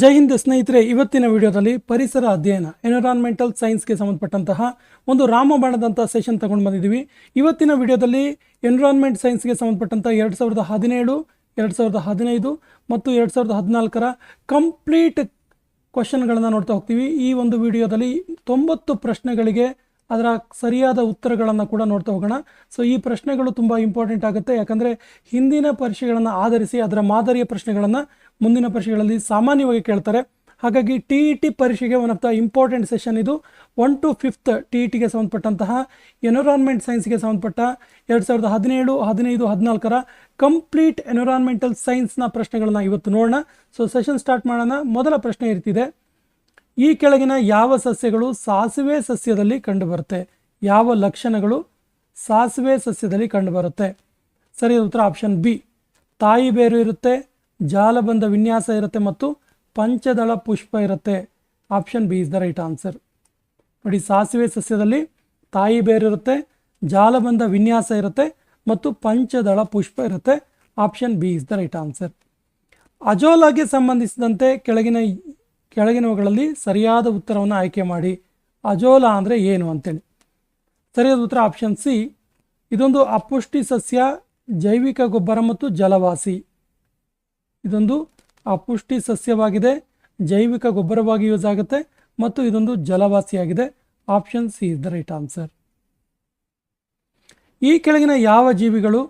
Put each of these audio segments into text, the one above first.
ಜೈ ಹಿಂದ್ ಸ್ನೇಹಿತರೆ, ಇವತ್ತಿನ ವಿಡಿಯೋದಲ್ಲಿ ಪರಿಸರ ಅಧ್ಯಯನ ಎನ್ವಿರಾನ್ಮೆಂಟಲ್ ಸೈನ್ಸ್ಗೆ ಸಂಬಂಧಪಟ್ಟಂತಹ ಒಂದು ರಾಮಬಾಣದಂಥ ಸೆಷನ್ ತಗೊಂಡು ಬಂದಿದ್ದೀವಿ. ಇವತ್ತಿನ ವಿಡಿಯೋದಲ್ಲಿ ಎನ್ವಿರಾನ್ಮೆಂಟ್ ಸೈನ್ಸ್ಗೆ ಸಂಬಂಧಪಟ್ಟಂತಹ ಎರಡು ಸಾವಿರದ ಹದಿನೇಳು, ಎರಡು ಸಾವಿರದ ಹದಿನೈದು ಮತ್ತು ಎರಡು ಸಾವಿರದ ಹದಿನಾಲ್ಕರ ಕಂಪ್ಲೀಟ್ ಕ್ವಶನ್ಗಳನ್ನು ನೋಡ್ತಾ ಹೋಗ್ತೀವಿ. ಈ ಒಂದು ವಿಡಿಯೋದಲ್ಲಿ ತೊಂಬತ್ತು ಪ್ರಶ್ನೆಗಳಿಗೆ ಅದರ ಸರಿಯಾದ ಉತ್ತರಗಳನ್ನು ಕೂಡ ನೋಡ್ತಾ ಹೋಗೋಣ. ಸೊ ಈ ಪ್ರಶ್ನೆಗಳು ತುಂಬ ಇಂಪಾರ್ಟೆಂಟ್ ಆಗುತ್ತೆ. ಯಾಕಂದರೆ ಹಿಂದಿನ ಪರೀಕ್ಷೆಗಳನ್ನು ಆಧರಿಸಿ ಅದರ ಮಾದರಿಯ ಪ್ರಶ್ನೆಗಳನ್ನು ಮುಂದಿನ ಪರೀಕ್ಷೆಗಳಲ್ಲಿ ಸಾಮಾನ್ಯವಾಗಿ ಕೇಳ್ತಾರೆ. ಹಾಗಾಗಿ ಟಿ ಇ ಟಿ ಪರೀಕ್ಷೆಗೆ one of the important session ಇದು. One to fifth T E ಟಿಗೆ ಸಂಬಂಧಪಟ್ಟಂತಹ ಎನ್ವಿರಾನ್ಮೆಂಟ್ ಸೈನ್ಸ್ಗೆ ಸಂಬಂಧಪಟ್ಟ ಎರಡು ಸಾವಿರದ ಹದಿನೇಳು, ಹದಿನೈದು, ಹದಿನಾಲ್ಕರ ಕಂಪ್ಲೀಟ್ ಎನ್ವಿರಾನ್ಮೆಂಟಲ್ ಸೈನ್ಸ್ನ ಪ್ರಶ್ನೆಗಳನ್ನ ಇವತ್ತು ನೋಡೋಣ. ಸೊ ಸೆಷನ್ ಸ್ಟಾರ್ಟ್ ಮಾಡೋಣ. ಮೊದಲ ಪ್ರಶ್ನೆ ಇರ್ತಿದೆ. ಈ ಕೆಳಗಿನ ಯಾವ ಸಸ್ಯಗಳು ಸಾಸಿವೆ ಸಸ್ಯದಲ್ಲಿ ಕಂಡುಬರುತ್ತೆ? ಯಾವ ಲಕ್ಷಣಗಳು ಸಾಸಿವೆ ಸಸ್ಯದಲ್ಲಿ ಕಂಡುಬರುತ್ತೆ? ಸರಿಯಾದ ಉತ್ತರ ಆಪ್ಷನ್ ಬಿ. ತಾಯಿ ಬೇರು ಇರುತ್ತೆ. ಜಾಲಬಂಧ ವಿನ್ಯಾಸ ಇರುತ್ತೆ ಮತ್ತು ಪಂಚದಳ ಪುಷ್ಪ ಇರುತ್ತೆ. Option B is the right answer ನೋಡಿ, ಸಾಸಿವೆ ಸಸ್ಯದಲ್ಲಿ ತಾಯಿ ಬೇರಿರುತ್ತೆ ಜಾಲಬಂಧ ವಿನ್ಯಾಸ ಇರುತ್ತೆ ಮತ್ತು ಪಂಚದಳ ಪುಷ್ಪ ಇರುತ್ತೆ. Option B is the right answer ಅಜೋಲಾಗೆ ಸಂಬಂಧಿಸಿದಂತೆ ಕೆಳಗಿನ ಕೆಳಗಿನವುಗಳಲ್ಲಿ ಸರಿಯಾದ ಉತ್ತರವನ್ನು ಆಯ್ಕೆ ಮಾಡಿ. ಅಜೋಲಾ ಅಂದರೆ ಏನು ಅಂತೇಳಿ. ಸರಿಯಾದ ಉತ್ತರ ಆಪ್ಷನ್ ಸಿ ಇದೊಂದು ಅಪುಷ್ಟಿ ಸಸ್ಯ, ಜೈವಿಕ ಗೊಬ್ಬರ ಮತ್ತು ಜಲವಾಸಿ. ಇದೊಂದು ಅಪುಷ್ಟಿ ಸಸ್ಯವಾಗಿದೆ, ಜೈವಿಕ ಗೊಬ್ಬರವಾಗಿ ಯೂಸ್ ಆಗುತ್ತೆ ಮತ್ತು ಇದೊಂದು ಜಲವಾಸಿಯಾಗಿದೆ. Option C is the right answer ಈ ಕೆಳಗಿನ ಯಾವ ಜೀವಿಗಳು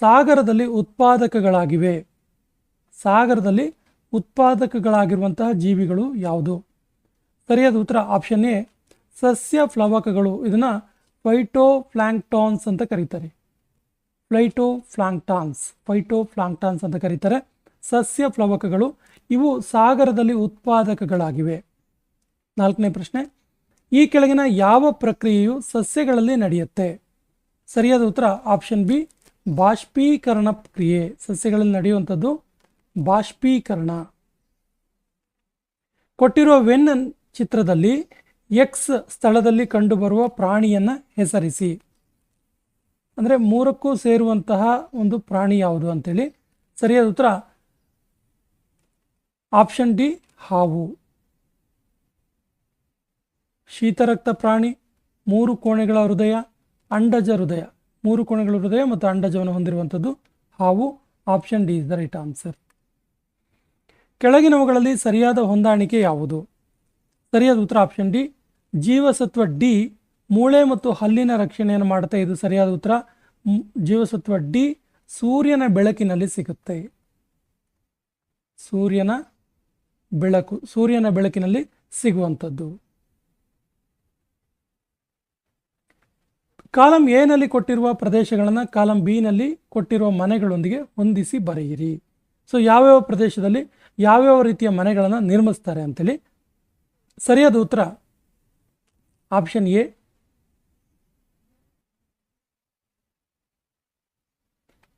ಸಾಗರದಲ್ಲಿ ಉತ್ಪಾದಕಗಳಾಗಿವೆ? ಸಾಗರದಲ್ಲಿ ಉತ್ಪಾದಕಗಳಾಗಿರುವಂತಹ ಜೀವಿಗಳು ಯಾವುದು? ಸರಿಯಾದ ಉತ್ತರ ಆಪ್ಷನ್ ಎ, ಸಸ್ಯ ಫ್ಲವಕಗಳು. ಇದನ್ನು ಫೈಟೋ ಫ್ಲಾಂಕ್ಟಾನ್ಸ್ ಅಂತ ಕರೀತಾರೆ. ಫ್ಲೈಟೋ ಫ್ಲಾಂಕ್ಟಾನ್ಸ್ ಫೈಟೋ ಫ್ಲಾಂಕ್ಟಾನ್ಸ್ ಅಂತ ಕರೀತಾರೆ. ಸಸ್ಯ ಪ್ಲವಕಗಳು ಇವು ಸಾಗರದಲ್ಲಿ ಉತ್ಪಾದಕಗಳಾಗಿವೆ. ನಾಲ್ಕನೇ ಪ್ರಶ್ನೆ, ಈ ಕೆಳಗಿನ ಯಾವ ಪ್ರಕ್ರಿಯೆಯು ಸಸ್ಯಗಳಲ್ಲಿ ನಡೆಯುತ್ತೆ? ಸರಿಯಾದ ಉತ್ತರ ಆಪ್ಷನ್ ಬಿ ಬಾಷ್ಪೀಕರಣ ಕ್ರಿಯೆ ಸಸ್ಯಗಳಲ್ಲಿ ನಡೆಯುವಂಥದ್ದು ಬಾಷ್ಪೀಕರಣ. ಕೊಟ್ಟಿರುವ ವೆನ್ ಚಿತ್ರದಲ್ಲಿ ಎಕ್ಸ್ ಸ್ಥಳದಲ್ಲಿ ಕಂಡುಬರುವ ಪ್ರಾಣಿಯನ್ನು ಹೆಸರಿಸಿ. ಅಂದರೆ ಮೂರಕ್ಕೂ ಸೇರುವಂತಹ ಒಂದು ಪ್ರಾಣಿ ಯಾವುದು ಅಂತೇಳಿ. ಸರಿಯಾದ ಉತ್ತರ ಆಪ್ಷನ್ ಡಿ, ಹಾವು. ಶೀತರಕ್ತ ಪ್ರಾಣಿ, ಮೂರು ಕೋಣೆಗಳ ಹೃದಯ, ಅಂಡಜ ಹೃದಯ. ಮೂರು ಕೋಣೆಗಳ ಹೃದಯ ಮತ್ತು ಅಂಡಜವನ್ನು ಹೊಂದಿರುವಂಥದ್ದು ಹಾವು. Option D is the right answer. ಕೆಳಗಿನವುಗಳಲ್ಲಿ ಸರಿಯಾದ ಹೊಂದಾಣಿಕೆ ಯಾವುದು? ಸರಿಯಾದ ಉತ್ತರ ಆಪ್ಷನ್ ಡಿ, ಜೀವಸತ್ವ ಡಿ, ಮೂಳೆ ಮತ್ತು ಹಲ್ಲಿನ ರಕ್ಷಣೆಯನ್ನು ಮಾಡುತ್ತೆ. ಇದು ಸರಿಯಾದ ಉತ್ತರ. ಜೀವಸತ್ವ ಡಿ, ಸೂರ್ಯನ ಬೆಳಕಿನಲ್ಲಿ ಸಿಗುತ್ತೆ. ಸೂರ್ಯನ ಬೆಳಕು, ಸೂರ್ಯನ ಬೆಳಕಿನಲ್ಲಿ ಸಿಗುವಂಥದ್ದು. ಕಾಲಂ ಎನಲ್ಲಿ ಕೊಟ್ಟಿರುವ ಪ್ರದೇಶಗಳನ್ನು ಕಾಲಂ ಬಿನಲ್ಲಿ ಕೊಟ್ಟಿರುವ ಮನೆಗಳೊಂದಿಗೆ ಹೊಂದಿಸಿ ಬರೆಯಿರಿ. ಸೊ ಯಾವ್ಯಾವ ಪ್ರದೇಶದಲ್ಲಿ ಯಾವ್ಯಾವ ರೀತಿಯ ಮನೆಗಳನ್ನು ನಿರ್ಮಿಸ್ತಾರೆ ಅಂತೇಳಿ ಸರಿಯಾದ ಉತ್ತರ option A.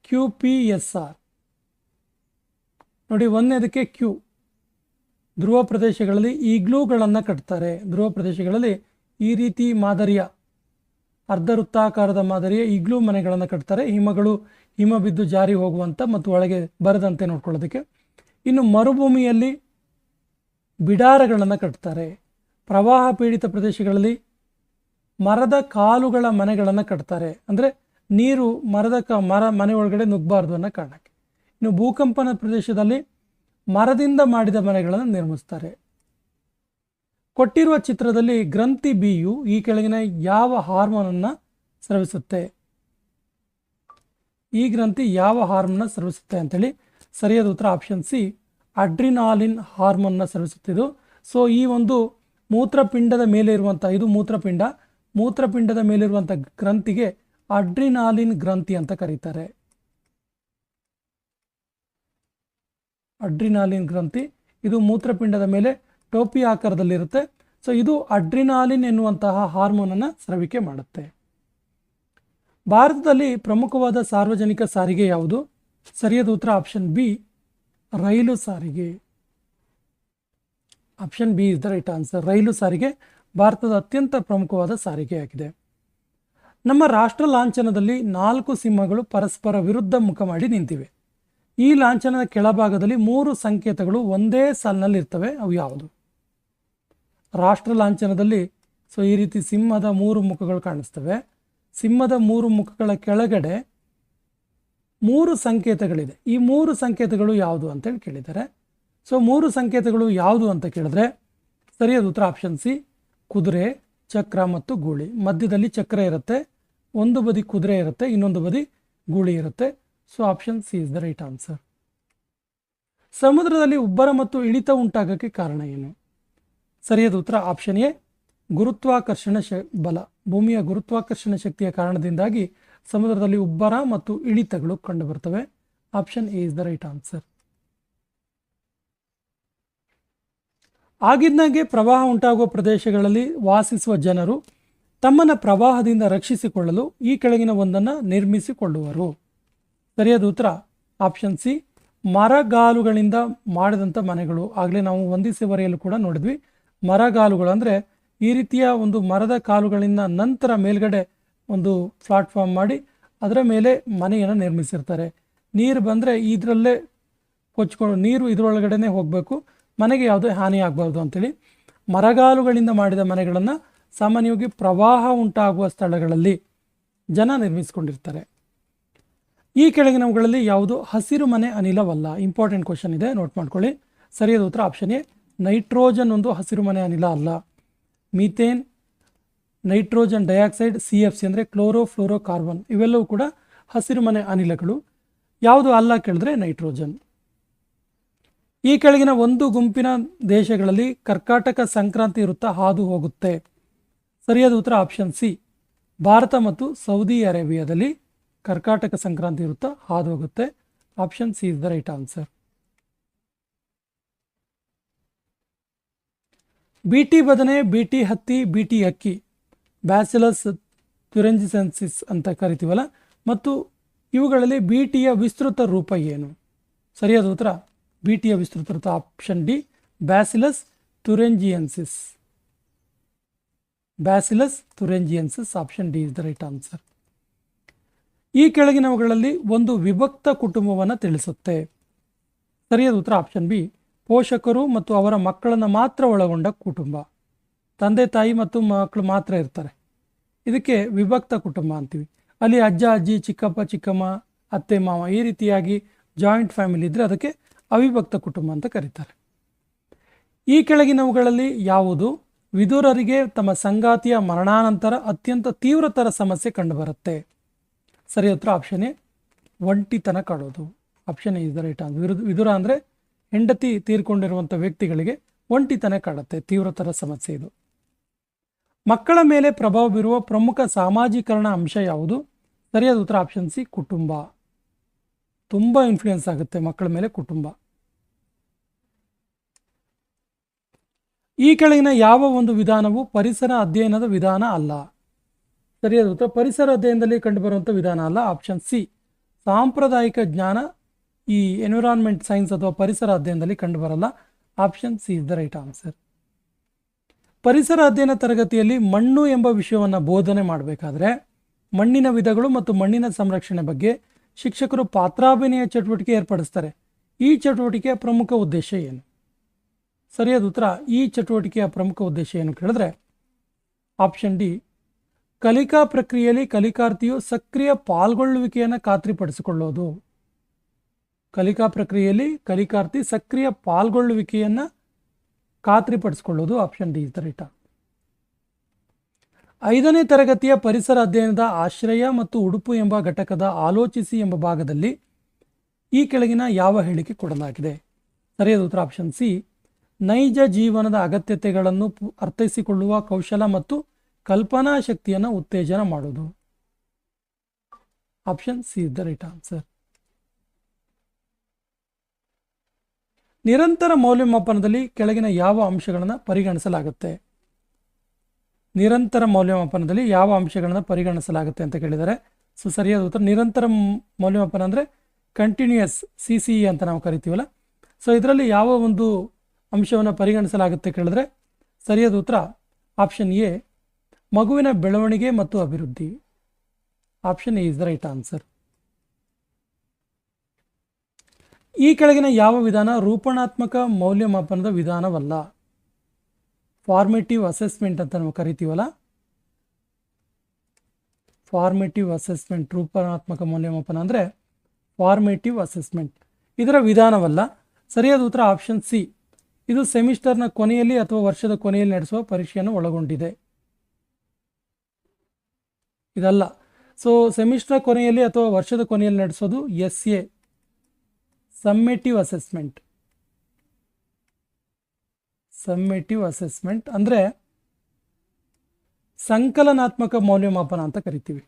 Q P S R. ನೋಡಿ ಒಂದನೇದಕ್ಕೆ ಕ್ಯೂ. ಧ್ರುವ ಪ್ರದೇಶಗಳಲ್ಲಿ ಈಗ್ಲೂಗಳನ್ನು ಕಟ್ತಾರೆ. ಧ್ರುವ ಪ್ರದೇಶಗಳಲ್ಲಿ ಈ ರೀತಿ ಮಾದರಿಯ ಅರ್ಧ ವೃತ್ತಾಕಾರದ ಮಾದರಿಯ ಈಗ್ಲೂ ಮನೆಗಳನ್ನು ಕಟ್ತಾರೆ. ಹಿಮಗಳು ಹಿಮ ಬಿದ್ದು ಜಾರಿ ಹೋಗುವಂಥ ಮತ್ತು ಒಳಗೆ ಬರದಂತೆ ನೋಡ್ಕೊಳ್ಳೋದಕ್ಕೆ. ಇನ್ನು ಮರುಭೂಮಿಯಲ್ಲಿ ಬಿಡಾರಗಳನ್ನು ಕಟ್ತಾರೆ. ಪ್ರವಾಹ ಪೀಡಿತ ಪ್ರದೇಶಗಳಲ್ಲಿ ಮರದ ಕಾಲುಗಳ ಮನೆಗಳನ್ನು ಕಟ್ತಾರೆ. ಅಂದರೆ ನೀರು ಮರದ ಕ ಮರ ಮನೆ ಒಳಗಡೆ ನುಗ್ಗಬಾರ್ದು ಅನ್ನೋ ಕಾರಣಕ್ಕೆ. ಇನ್ನು ಭೂಕಂಪನ ಪ್ರದೇಶದಲ್ಲಿ ಮರದಿಂದ ಮಾಡಿದ ಮನೆಗಳನ್ನು ನಿರ್ಮಿಸ್ತಾರೆ. ಕೊಟ್ಟಿರುವ ಚಿತ್ರದಲ್ಲಿ ಗ್ರಂಥಿ ಬಿಯು ಈ ಕೆಳಗಿನ ಯಾವ ಹಾರ್ಮೋನನ್ನು ಸ್ರವಿಸುತ್ತೆ? ಈ ಗ್ರಂಥಿ ಯಾವ ಹಾರ್ಮೋನ್ನ ಸ್ರವಿಸುತ್ತೆ ಅಂತೇಳಿ ಸರಿಯಾದ ಉತ್ತರ ಆಪ್ಷನ್ ಸಿ, ಅಡ್ರಿನಾಲಿನ್ ಹಾರ್ಮೋನ್ನ ಸ್ರವಿಸುತ್ತಿದ್ದು ಸೊ, ಈ ಒಂದು ಮೂತ್ರಪಿಂಡದ ಮೇಲೆ ಇರುವಂಥ ಇದು ಮೂತ್ರಪಿಂಡ. ಮೂತ್ರಪಿಂಡದ ಮೇಲಿರುವಂಥ ಗ್ರಂಥಿಗೆ ಅಡ್ರಿನಾಲಿನ್ ಗ್ರಂಥಿ ಅಂತ ಕರೀತಾರೆ. ಅಡ್ರಿನಾಲಿನ್ ಗ್ರಂಥಿ. ಇದು ಮೂತ್ರಪಿಂಡದ ಮೇಲೆ ಟೋಪಿ ಆಕಾರದಲ್ಲಿರುತ್ತೆ. ಸೊ ಇದು ಅಡ್ರಿನಾಲಿನ್ ಎನ್ನುವಂತಹ ಹಾರ್ಮೋನನ್ನು ಸ್ರವಿಕೆ ಮಾಡುತ್ತೆ. ಭಾರತದಲ್ಲಿ ಪ್ರಮುಖವಾದ ಸಾರ್ವಜನಿಕ ಸಾರಿಗೆ ಯಾವುದು? ಸರಿಯಾದ ಉತ್ತರ ಆಪ್ಷನ್ ಬಿ, ರೈಲು ಸಾರಿಗೆ. Option B is the right answer. ರೈಲು ಸಾರಿಗೆ ಭಾರತದ ಅತ್ಯಂತ ಪ್ರಮುಖವಾದ ಸಾರಿಗೆಯಾಗಿದೆ. ನಮ್ಮ ರಾಷ್ಟ್ರ ಲಾಂಛನದಲ್ಲಿ ನಾಲ್ಕು ಸಿಂಹಗಳು ಪರಸ್ಪರ ವಿರುದ್ಧ ಮುಖ ಮಾಡಿ ನಿಂತಿವೆ. ಈ ಲಾಂಛನದ ಕೆಳಭಾಗದಲ್ಲಿ ಮೂರು ಸಂಕೇತಗಳು ಒಂದೇ ಸಾಲಿನಲ್ಲಿ ಇರ್ತವೆ ಅವು ಯಾವುದು? ರಾಷ್ಟ್ರ ಲಾಂಛನದಲ್ಲಿ, ಸೊ ಈ ರೀತಿ ಸಿಂಹದ ಮೂರು ಮುಖಗಳು ಕಾಣಿಸ್ತವೆ. ಸಿಂಹದ ಮೂರು ಮುಖಗಳ ಕೆಳಗಡೆ ಮೂರು ಸಂಕೇತಗಳಿದೆ. ಈ ಮೂರು ಸಂಕೇತಗಳು ಯಾವುದು ಅಂತೇಳಿ ಕೇಳಿದ್ದಾರೆ. ಸೊ ಮೂರು ಸಂಕೇತಗಳು ಯಾವುದು ಅಂತ ಕೇಳಿದ್ರೆ, ಸರಿಯಾದ ಉತ್ತರ ಆಪ್ಷನ್ ಸಿ, ಕುದುರೆ, ಚಕ್ರ ಮತ್ತು ಗೂಳಿ. ಮಧ್ಯದಲ್ಲಿ ಚಕ್ರ ಇರುತ್ತೆ, ಒಂದು ಬದಿ ಕುದುರೆ ಇರುತ್ತೆ, ಇನ್ನೊಂದು ಬದಿ ಗೂಳಿ ಇರುತ್ತೆ. So option C is the right answer ಸಮುದ್ರದಲ್ಲಿ ಉಬ್ಬರ ಮತ್ತು ಇಳಿತ ಉಂಟಾಗಕ್ಕೆ ಕಾರಣ ಏನು? ಸರಿಯಾದ ಉತ್ತರ ಆಪ್ಷನ್ ಎ ಗುರುತ್ವಾಕರ್ಷಣ ಶ ಬಲ. ಭೂಮಿಯ ಗುರುತ್ವಾಕರ್ಷಣ ಶಕ್ತಿಯ ಕಾರಣದಿಂದಾಗಿ ಸಮುದ್ರದಲ್ಲಿ ಉಬ್ಬರ ಮತ್ತು ಇಳಿತಗಳು ಕಂಡುಬರ್ತವೆ. Option A is the right answer ಆಗಿದ್ದಾಗೆ ಪ್ರವಾಹ ಉಂಟಾಗುವ ಪ್ರದೇಶಗಳಲ್ಲಿ ವಾಸಿಸುವ ಜನರು ತಮ್ಮನ್ನು ಪ್ರವಾಹದಿಂದ ರಕ್ಷಿಸಿಕೊಳ್ಳಲು ಈ ಕೆಳಗಿನ ಒಂದನ್ನು ನಿರ್ಮಿಸಿಕೊಳ್ಳುವರು. ಸರಿಯಾದ ಉತ್ತರ ಆಪ್ಷನ್ ಸಿ ಮರಗಾಲುಗಳಿಂದ ಮಾಡಿದಂಥ ಮನೆಗಳು. ಆಗಲೇ ನಾವು ಹೊಂದಿಸಿ ಬರೆಯಲು ಕೂಡ ನೋಡಿದ್ವಿ. ಮರಗಾಲುಗಳು ಅಂದರೆ ಈ ರೀತಿಯ ಒಂದು ಮರದ ಕಾಲುಗಳಿಂದ ನಂತರ ಮೇಲ್ಗಡೆ ಒಂದು ಪ್ಲಾಟ್ಫಾರ್ಮ್ ಮಾಡಿ ಅದರ ಮೇಲೆ ಮನೆಯನ್ನು ನಿರ್ಮಿಸಿರ್ತಾರೆ. ನೀರು ಬಂದರೆ ಇದರಲ್ಲೇ ಕೊಚ್ಕೊಂಡು ನೀರು ಇದರೊಳಗಡೆನೇ ಹೋಗಬೇಕು. ಮನೆಗೆ ಯಾವುದೇ ಹಾನಿ ಆಗಬಾರ್ದು ಅಂಥೇಳಿ ಮರಗಾಲುಗಳಿಂದ ಮಾಡಿದ ಮನೆಗಳನ್ನು ಸಾಮಾನ್ಯವಾಗಿ ಪ್ರವಾಹ ಉಂಟಾಗುವ ಸ್ಥಳಗಳಲ್ಲಿ ಜನ ನಿರ್ಮಿಸಿಕೊಂಡಿರ್ತಾರೆ. ಈ ಕೆಳಗಿನವುಗಳಲ್ಲಿ ಯಾವುದು? ಹಸಿರು ಮನೆ ಅನಿಲವಲ್ಲ. ಇಂಪಾರ್ಟೆಂಟ್ ಕ್ವಶನ್ ಇದೆ. ನೋಟ್ ಮಾಡ್ಕೊಳ್ಳಿ. ಸರಿಯಾದ ಉತ್ತರ ಆಪ್ಷನ್ ಎ. ನೈಟ್ರೋಜನ್ ಒಂದು ಹಸಿರು ಮನೆ ಅನಿಲ ಅಲ್ಲ. Methane nitrogen dioxide C F C ಅಂದರೆ ಕ್ಲೋರೋ ಫ್ಲೋರೋ ಕಾರ್ಬನ್ ಇವೆಲ್ಲವೂ ಕೂಡ ಹಸಿರು ಮನೆ ಅನಿಲಗಳು. ಯಾವುದು ಅಲ್ಲ ಕೇಳಿದ್ರೆ ನೈಟ್ರೋಜನ್ ಈ ಕೆಳಗಿನ ಒಂದು ಗುಂಪಿನ ದೇಶಗಳಲ್ಲಿ ಕರ್ಕಾಟಕ ಸಂಕ್ರಾಂತಿ ವೃತ್ತ ಹಾದು ಹೋಗುತ್ತೆ. ಸರಿಯಾದ ಉತ್ತರ ಆಪ್ಷನ್ ಸಿ. ಭಾರತ ಮತ್ತು ಸೌದಿ ಅರೇಬಿಯಾದಲ್ಲಿ ಕರ್ಕಾಟಕ ಸಂಕ್ರಾಂತಿ ಹಾದು ಹೋಗುತ್ತೆ. Option C is the right answer BT ಬದನೆ ಬಿಟಿ ಹತ್ತಿ ಬಿಟಿ ಅಕ್ಕಿ. ಬ್ಯಾಸಿಲಸ್ ತುರೆಂಜಿಸೆನ್ಸಿಸ್ ಅಂತ ಕರಿತೀವಲ್ಲ? ಮತ್ತು ಇವುಗಳಲ್ಲಿ ಬಿಟಿಯ ವಿಸ್ತೃತ ರೂಪ ಏನು? ಸರಿಯಾದ ಉತ್ತರ? ಬಿಟಿಯ ವಿಸ್ತೃತ ರೂಪ option D bacillus thuringiensis bacillus thuringiensis option D is the right answer ಈ ಕೆಳಗಿನವುಗಳಲ್ಲಿ ಒಂದು ವಿಭಕ್ತ ಕುಟುಂಬವನ್ನು ತಿಳಿಸುತ್ತೆ. ಸರಿಯಾದ ಉತ್ತರ ಆಪ್ಷನ್ ಬಿ, ಪೋಷಕರು ಮತ್ತು ಅವರ ಮಕ್ಕಳನ್ನು ಮಾತ್ರ ಒಳಗೊಂಡ ಕುಟುಂಬ. ತಂದೆ, ತಾಯಿ ಮತ್ತು ಮಕ್ಕಳು ಮಾತ್ರ ಇರ್ತಾರೆ. ಇದಕ್ಕೆ ವಿಭಕ್ತ ಕುಟುಂಬ ಅಂತೀವಿ. ಅಲ್ಲಿ ಅಜ್ಜ, ಅಜ್ಜಿ, ಚಿಕ್ಕಪ್ಪ, ಚಿಕ್ಕಮ್ಮ, ಅತ್ತೆ, ಮಾವ ಈ ರೀತಿಯಾಗಿ ಜಾಯಿಂಟ್ ಫ್ಯಾಮಿಲಿ ಇದ್ದರೆ ಅದಕ್ಕೆ ಅವಿಭಕ್ತ ಕುಟುಂಬ ಅಂತ ಕರೀತಾರೆ. ಈ ಕೆಳಗಿನವುಗಳಲ್ಲಿ ಯಾವುದು? ವಿದುರರಿಗೆ ತಮ್ಮ ಸಂಗಾತಿಯ ಮರಣಾನಂತರ ಅತ್ಯಂತ ತೀವ್ರತರ ಸಮಸ್ಯೆ ಕಂಡುಬರುತ್ತೆ. ಸರಿ ಉತ್ತರ ಆಪ್ಷನ್ ಎ ಒಂಟಿತನ ಕಾಡೋದು. Option A is the right answer ವಿರು ವಿದುರ ಅಂದರೆ ಹೆಂಡತಿ ತೀರ್ಕೊಂಡಿರುವಂಥ ವ್ಯಕ್ತಿಗಳಿಗೆ ಒಂಟಿತನ ಕಾಡುತ್ತೆ. ತೀವ್ರತರ ಸಮಸ್ಯೆ ಇದು. ಮಕ್ಕಳ ಮೇಲೆ ಪ್ರಭಾವ ಬೀರುವ ಪ್ರಮುಖ ಸಾಮಾಜೀಕರಣ ಅಂಶ ಯಾವುದು? ಸರಿಯಾದ ಉತ್ತರ ಆಪ್ಷನ್ ಸಿ, ಕುಟುಂಬ. ತುಂಬ ಇನ್ಫ್ಲೂಯೆನ್ಸ್ ಆಗುತ್ತೆ ಮಕ್ಕಳ ಮೇಲೆ ಕುಟುಂಬ. ಈ ಕೆಳಗಿನ ಯಾವ ಒಂದು ವಿಧಾನವು ಪರಿಸರ ಅಧ್ಯಯನದ ವಿಧಾನ ಅಲ್ಲ. ಸರಿಯಾದ ಉತ್ತರ ಪರಿಸರ ಅಧ್ಯಯನದಲ್ಲಿ ಕಂಡುಬರುವಂಥ ವಿಧಾನ ಅಲ್ಲ ಆಪ್ಷನ್ ಸಿ ಸಾಂಪ್ರದಾಯಿಕ ಜ್ಞಾನ ಈ ಎನ್ವಿರಾನ್ಮೆಂಟ್ ಸೈನ್ಸ್ ಅಥವಾ ಪರಿಸರ ಅಧ್ಯಯನದಲ್ಲಿ ಕಂಡುಬರಲ್ಲ option C is the right answer ಪರಿಸರ ಅಧ್ಯಯನ ತರಗತಿಯಲ್ಲಿ ಮಣ್ಣು ಎಂಬ ವಿಷಯವನ್ನು ಬೋಧನೆ ಮಾಡಬೇಕಾದ್ರೆ, ಮಣ್ಣಿನ ವಿಧಗಳು ಮತ್ತು ಮಣ್ಣಿನ ಸಂರಕ್ಷಣೆ ಬಗ್ಗೆ ಶಿಕ್ಷಕರು ಪಾತ್ರಾಭಿನಯ ಚಟುವಟಿಕೆ ಏರ್ಪಡಿಸ್ತಾರೆ. ಈ ಚಟುವಟಿಕೆಯ ಪ್ರಮುಖ ಉದ್ದೇಶ ಏನು? ಸರಿಯಾದ ಉತ್ತರ, ಈ ಚಟುವಟಿಕೆಯ ಪ್ರಮುಖ ಉದ್ದೇಶ ಏನು ಕೇಳಿದ್ರೆ ಆಪ್ಷನ್ ಡಿ ಕಲಿಕಾ ಪ್ರಕ್ರಿಯೆಯಲ್ಲಿ ಕಲಿಕಾರ್ಥಿಯು ಸಕ್ರಿಯ ಪಾಲ್ಗೊಳ್ಳುವಿಕೆಯನ್ನು ಖಾತ್ರಿಪಡಿಸಿಕೊಳ್ಳೋದು. ಕಲಿಕಾ ಪ್ರಕ್ರಿಯೆಯಲ್ಲಿ ಕಲಿಕಾರ್ಥಿ ಸಕ್ರಿಯ ಪಾಲ್ಗೊಳ್ಳುವಿಕೆಯನ್ನು ಖಾತ್ರಿಪಡಿಸಿಕೊಳ್ಳೋದು ಆಪ್ಷನ್ ಡಿ ಇಸ್ ಐದನೇ ತರಗತಿಯ ಪರಿಸರ ಅಧ್ಯಯನದ ಆಶ್ರಯ ಮತ್ತು ಉಡುಪು ಎಂಬ ಘಟಕದ ಆಲೋಚಿಸಿ ಎಂಬ ಭಾಗದಲ್ಲಿ ಈ ಕೆಳಗಿನ ಯಾವ ಹೇಳಿಕೆ ಕೊಡಲಾಗಿದೆ? ಸರಿಯಾದ ಉತ್ತರ ಆಪ್ಷನ್ ಸಿ ನೈಜ ಜೀವನದ ಅಗತ್ಯತೆಗಳನ್ನು ಅರ್ಥೈಸಿಕೊಳ್ಳುವ ಕೌಶಲ ಮತ್ತು ಕಲ್ಪನಾ ಶಕ್ತಿಯನ್ನು ಉತ್ತೇಜನ ಮಾಡೋದು. Option C is the right answer ನಿರಂತರ ಮೌಲ್ಯಮಾಪನದಲ್ಲಿ ಕೆಳಗಿನ ಯಾವ ಅಂಶಗಳನ್ನು ಪರಿಗಣಿಸಲಾಗುತ್ತೆ? ನಿರಂತರ ಮೌಲ್ಯಮಾಪನದಲ್ಲಿ ಯಾವ ಅಂಶಗಳನ್ನು ಪರಿಗಣಿಸಲಾಗುತ್ತೆ ಅಂತ ಕೇಳಿದರೆ, ಸೊ ಸರಿಯಾದ ಉತ್ತರ, ನಿರಂತರ ಮೌಲ್ಯಮಾಪನ ಅಂದರೆ ಕಂಟಿನ್ಯೂಯಸ್ ಸಿ ಸಿ ಅಂತ ನಾವು ಕರಿತೀವಲ್ಲ, ಸೊ ಇದರಲ್ಲಿ ಯಾವ ಒಂದು ಅಂಶವನ್ನು ಪರಿಗಣಿಸಲಾಗುತ್ತೆ ಕೇಳಿದ್ರೆ, ಸರಿಯಾದ ಉತ್ತರ ಆಪ್ಷನ್ ಎ ಮಗುವಿನ ಬೆಳವಣಿಗೆ ಮತ್ತು ಅಭಿವೃದ್ಧಿ. Option is the right answer ಈ ಕೆಳಗಿನ ಯಾವ ವಿಧಾನ ರೂಪಣಾತ್ಮಕ ಮೌಲ್ಯಮಾಪನದ ವಿಧಾನವಲ್ಲ? ಫಾರ್ಮೇಟಿವ್ ಅಸೆಸ್ಮೆಂಟ್ ಅಂತ ನಾವು ಕರಿತೀವಲ್ಲ? ಫಾರ್ಮೇಟಿವ್ ಅಸೆಸ್ಮೆಂಟ್ ರೂಪಣಾತ್ಮಕ ಮೌಲ್ಯಮಾಪನ ಅಂದರೆ ಫಾರ್ಮೇಟಿವ್ ಅಸೆಸ್ಮೆಂಟ್ ಇದರ ವಿಧಾನವಲ್ಲ. ಸರಿಯಾದ ಉತ್ತರ ಆಪ್ಷನ್ ಸಿ ಇದು ಸೆಮಿಸ್ಟರ್ನ ಕೊನೆಯಲ್ಲಿ ಅಥವಾ ವರ್ಷದ ಕೊನೆಯಲ್ಲಿ ನಡೆಸುವ ಪರೀಕ್ಷೆಯನ್ನು ಒಳಗೊಂಡಿದೆ. ಇದಲ್ಲ. ಸೊ ಸೆಮಿಸ್ಟರ್ ಕೊನೆಯಲ್ಲಿ ಅಥವಾ ವರ್ಷದ ಕೊನೆಯಲ್ಲಿ ನಡೆಸೋದು S A summative assessment summative assessment ಅಂದರೆ ಸಂಕಲನಾತ್ಮಕ ಮೌಲ್ಯಮಾಪನ ಅಂತ ಕರಿತೀವಿ.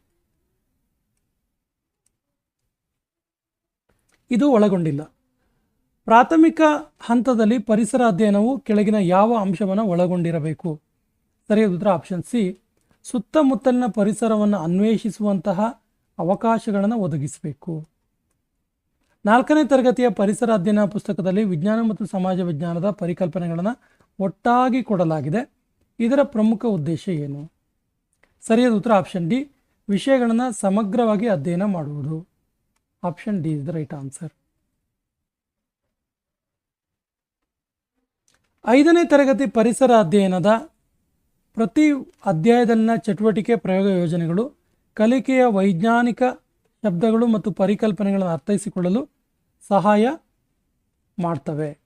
ಇದು ಒಳಗೊಂಡಿಲ್ಲ. ಪ್ರಾಥಮಿಕ ಹಂತದಲ್ಲಿ ಪರಿಸರ ಅಧ್ಯಯನವು ಕೆಳಗಿನ ಯಾವ ಅಂಶವನ್ನು ಒಳಗೊಂಡಿರಬೇಕು? ಸರಿಯಾದ ಉತ್ತರ ಆಪ್ಷನ್ ಸಿ. ಸುತ್ತಮುತ್ತಲಿನ ಪರಿಸರವನ್ನು ಅನ್ವೇಷಿಸುವಂತಹ ಅವಕಾಶಗಳನ್ನು ಒದಗಿಸಬೇಕು. ನಾಲ್ಕನೇ ತರಗತಿಯ ಪರಿಸರ ಅಧ್ಯಯನ ಪುಸ್ತಕದಲ್ಲಿ ವಿಜ್ಞಾನ ಮತ್ತು ಸಮಾಜ ವಿಜ್ಞಾನದ ಪರಿಕಲ್ಪನೆಗಳನ್ನು ಒಟ್ಟಾಗಿ ಕೊಡಲಾಗಿದೆ. ಇದರ ಪ್ರಮುಖ ಉದ್ದೇಶ ಏನು? ಸರಿಯಾದ ಉತ್ತರ ಆಪ್ಷನ್ ಡಿ, ವಿಷಯಗಳನ್ನು ಸಮಗ್ರವಾಗಿ ಅಧ್ಯಯನ ಮಾಡುವುದು. Option D is the right answer. ಐದನೇ ತರಗತಿ ಪರಿಸರ ಅಧ್ಯಯನದ ಪ್ರತಿ ಅಧ್ಯಾಯದಲ್ಲಿನ ಚಟುವಟಿಕೆ ಪ್ರಯೋಗ ಯೋಜನೆಗಳು, ಕಲಿಕೆಯ ವೈಜ್ಞಾನಿಕ ಶಬ್ದಗಳು ಮತ್ತು ಪರಿಕಲ್ಪನೆಗಳನ್ನು ಅರ್ಥೈಸಿಕೊಳ್ಳಲು ಸಹಾಯ ಮಾಡ್ತವೆ.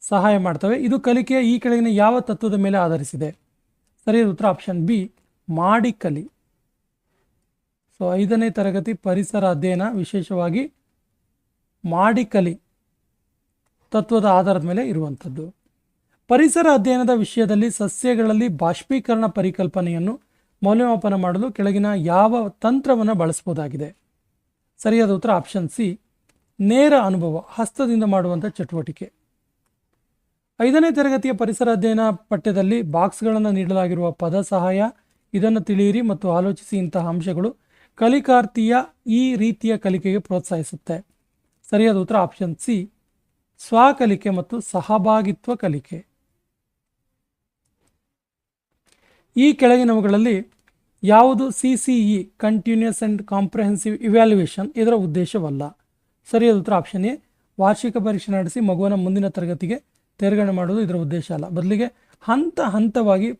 ಸಹಾಯ ಮಾಡ್ತವೆ. ಇದು ಕಲಿಕೆಯ ಈ ಕೆಳಗಿನ ಯಾವ ತತ್ವದ ಮೇಲೆ ಆಧರಿಸಿದೆ? ಸರಿಯಾದ ಉತ್ತರ ಆಪ್ಷನ್ ಬಿ, ಮಾಡಿ ಕಲಿ. ಸೊ, ಐದನೇ ತರಗತಿ ಪರಿಸರ ಅಧ್ಯಯನ, ವಿಶೇಷವಾಗಿ ಮಾಡಿ ಕಲಿ ತತ್ವದ ಆಧಾರದ ಮೇಲೆ ಇರುವಂಥದ್ದು. ಪರಿಸರ ಅಧ್ಯಯನದ ವಿಷಯದಲ್ಲಿ ಸಸ್ಯಗಳಲ್ಲಿ ಬಾಷ್ಪೀಕರಣ ಪರಿಕಲ್ಪನೆಯನ್ನು ಮೌಲ್ಯಮಾಪನ ಮಾಡಲು ಕೆಳಗಿನ ಯಾವ ತಂತ್ರವನ್ನು ಬಳಸಬಹುದಾಗಿದೆ? ಸರಿಯಾದ ಉತ್ತರ ಆಪ್ಷನ್ ಸಿ ನೇರ ಅನುಭವ, ಹಸ್ತದಿಂದ ಮಾಡುವಂಥ ಚಟುವಟಿಕೆ. ಐದನೇ ತರಗತಿಯ ಪರಿಸರ ಅಧ್ಯಯನ ಪಠ್ಯದಲ್ಲಿ ಬಾಕ್ಸ್ಗಳನ್ನು ನೀಡಲಾಗಿರುವ ಪದ ಸಹಾಯ, ಇದನ್ನು ತಿಳಿಯಿರಿ ಮತ್ತು ಆಲೋಚಿಸಿ ಇಂತಹ ಅಂಶಗಳು ಕಲಿಕಾರ್ಥಿಯ ಈ ರೀತಿಯ ಕಲಿಕೆಗೆ ಪ್ರೋತ್ಸಾಹಿಸುತ್ತೆ. ಸರಿಯಾದ ಉತ್ತರ ಆಪ್ಷನ್ ಸಿ ಸ್ವಕಲಿಕೆ ಮತ್ತು ಸಹಭಾಗಿತ್ವ ಕಲಿಕೆ. ಈ ಕೆಳಗಿನವುಗಳಲ್ಲಿ ಯಾವುದು C C E continuous and comprehensive evaluation ಇದರ ಉದ್ದೇಶವಲ್ಲ. ಸರಿಯಾದ ಉತ್ತರ ಆಪ್ಷನ್ ಎ. ವಾರ್ಷಿಕ ಪರೀಕ್ಷೆ ನಡೆಸಿ ಮಗುವನ್ನು ಮುಂದಿನ ತರಗತಿಗೆ ತೇರ್ಗಣೆ ಮಾಡುವುದು ಇದರ ಉದ್ದೇಶ ಅಲ್ಲ. ಬದಲಿಗೆ ಹಂತ ಹಂತವಾಗಿ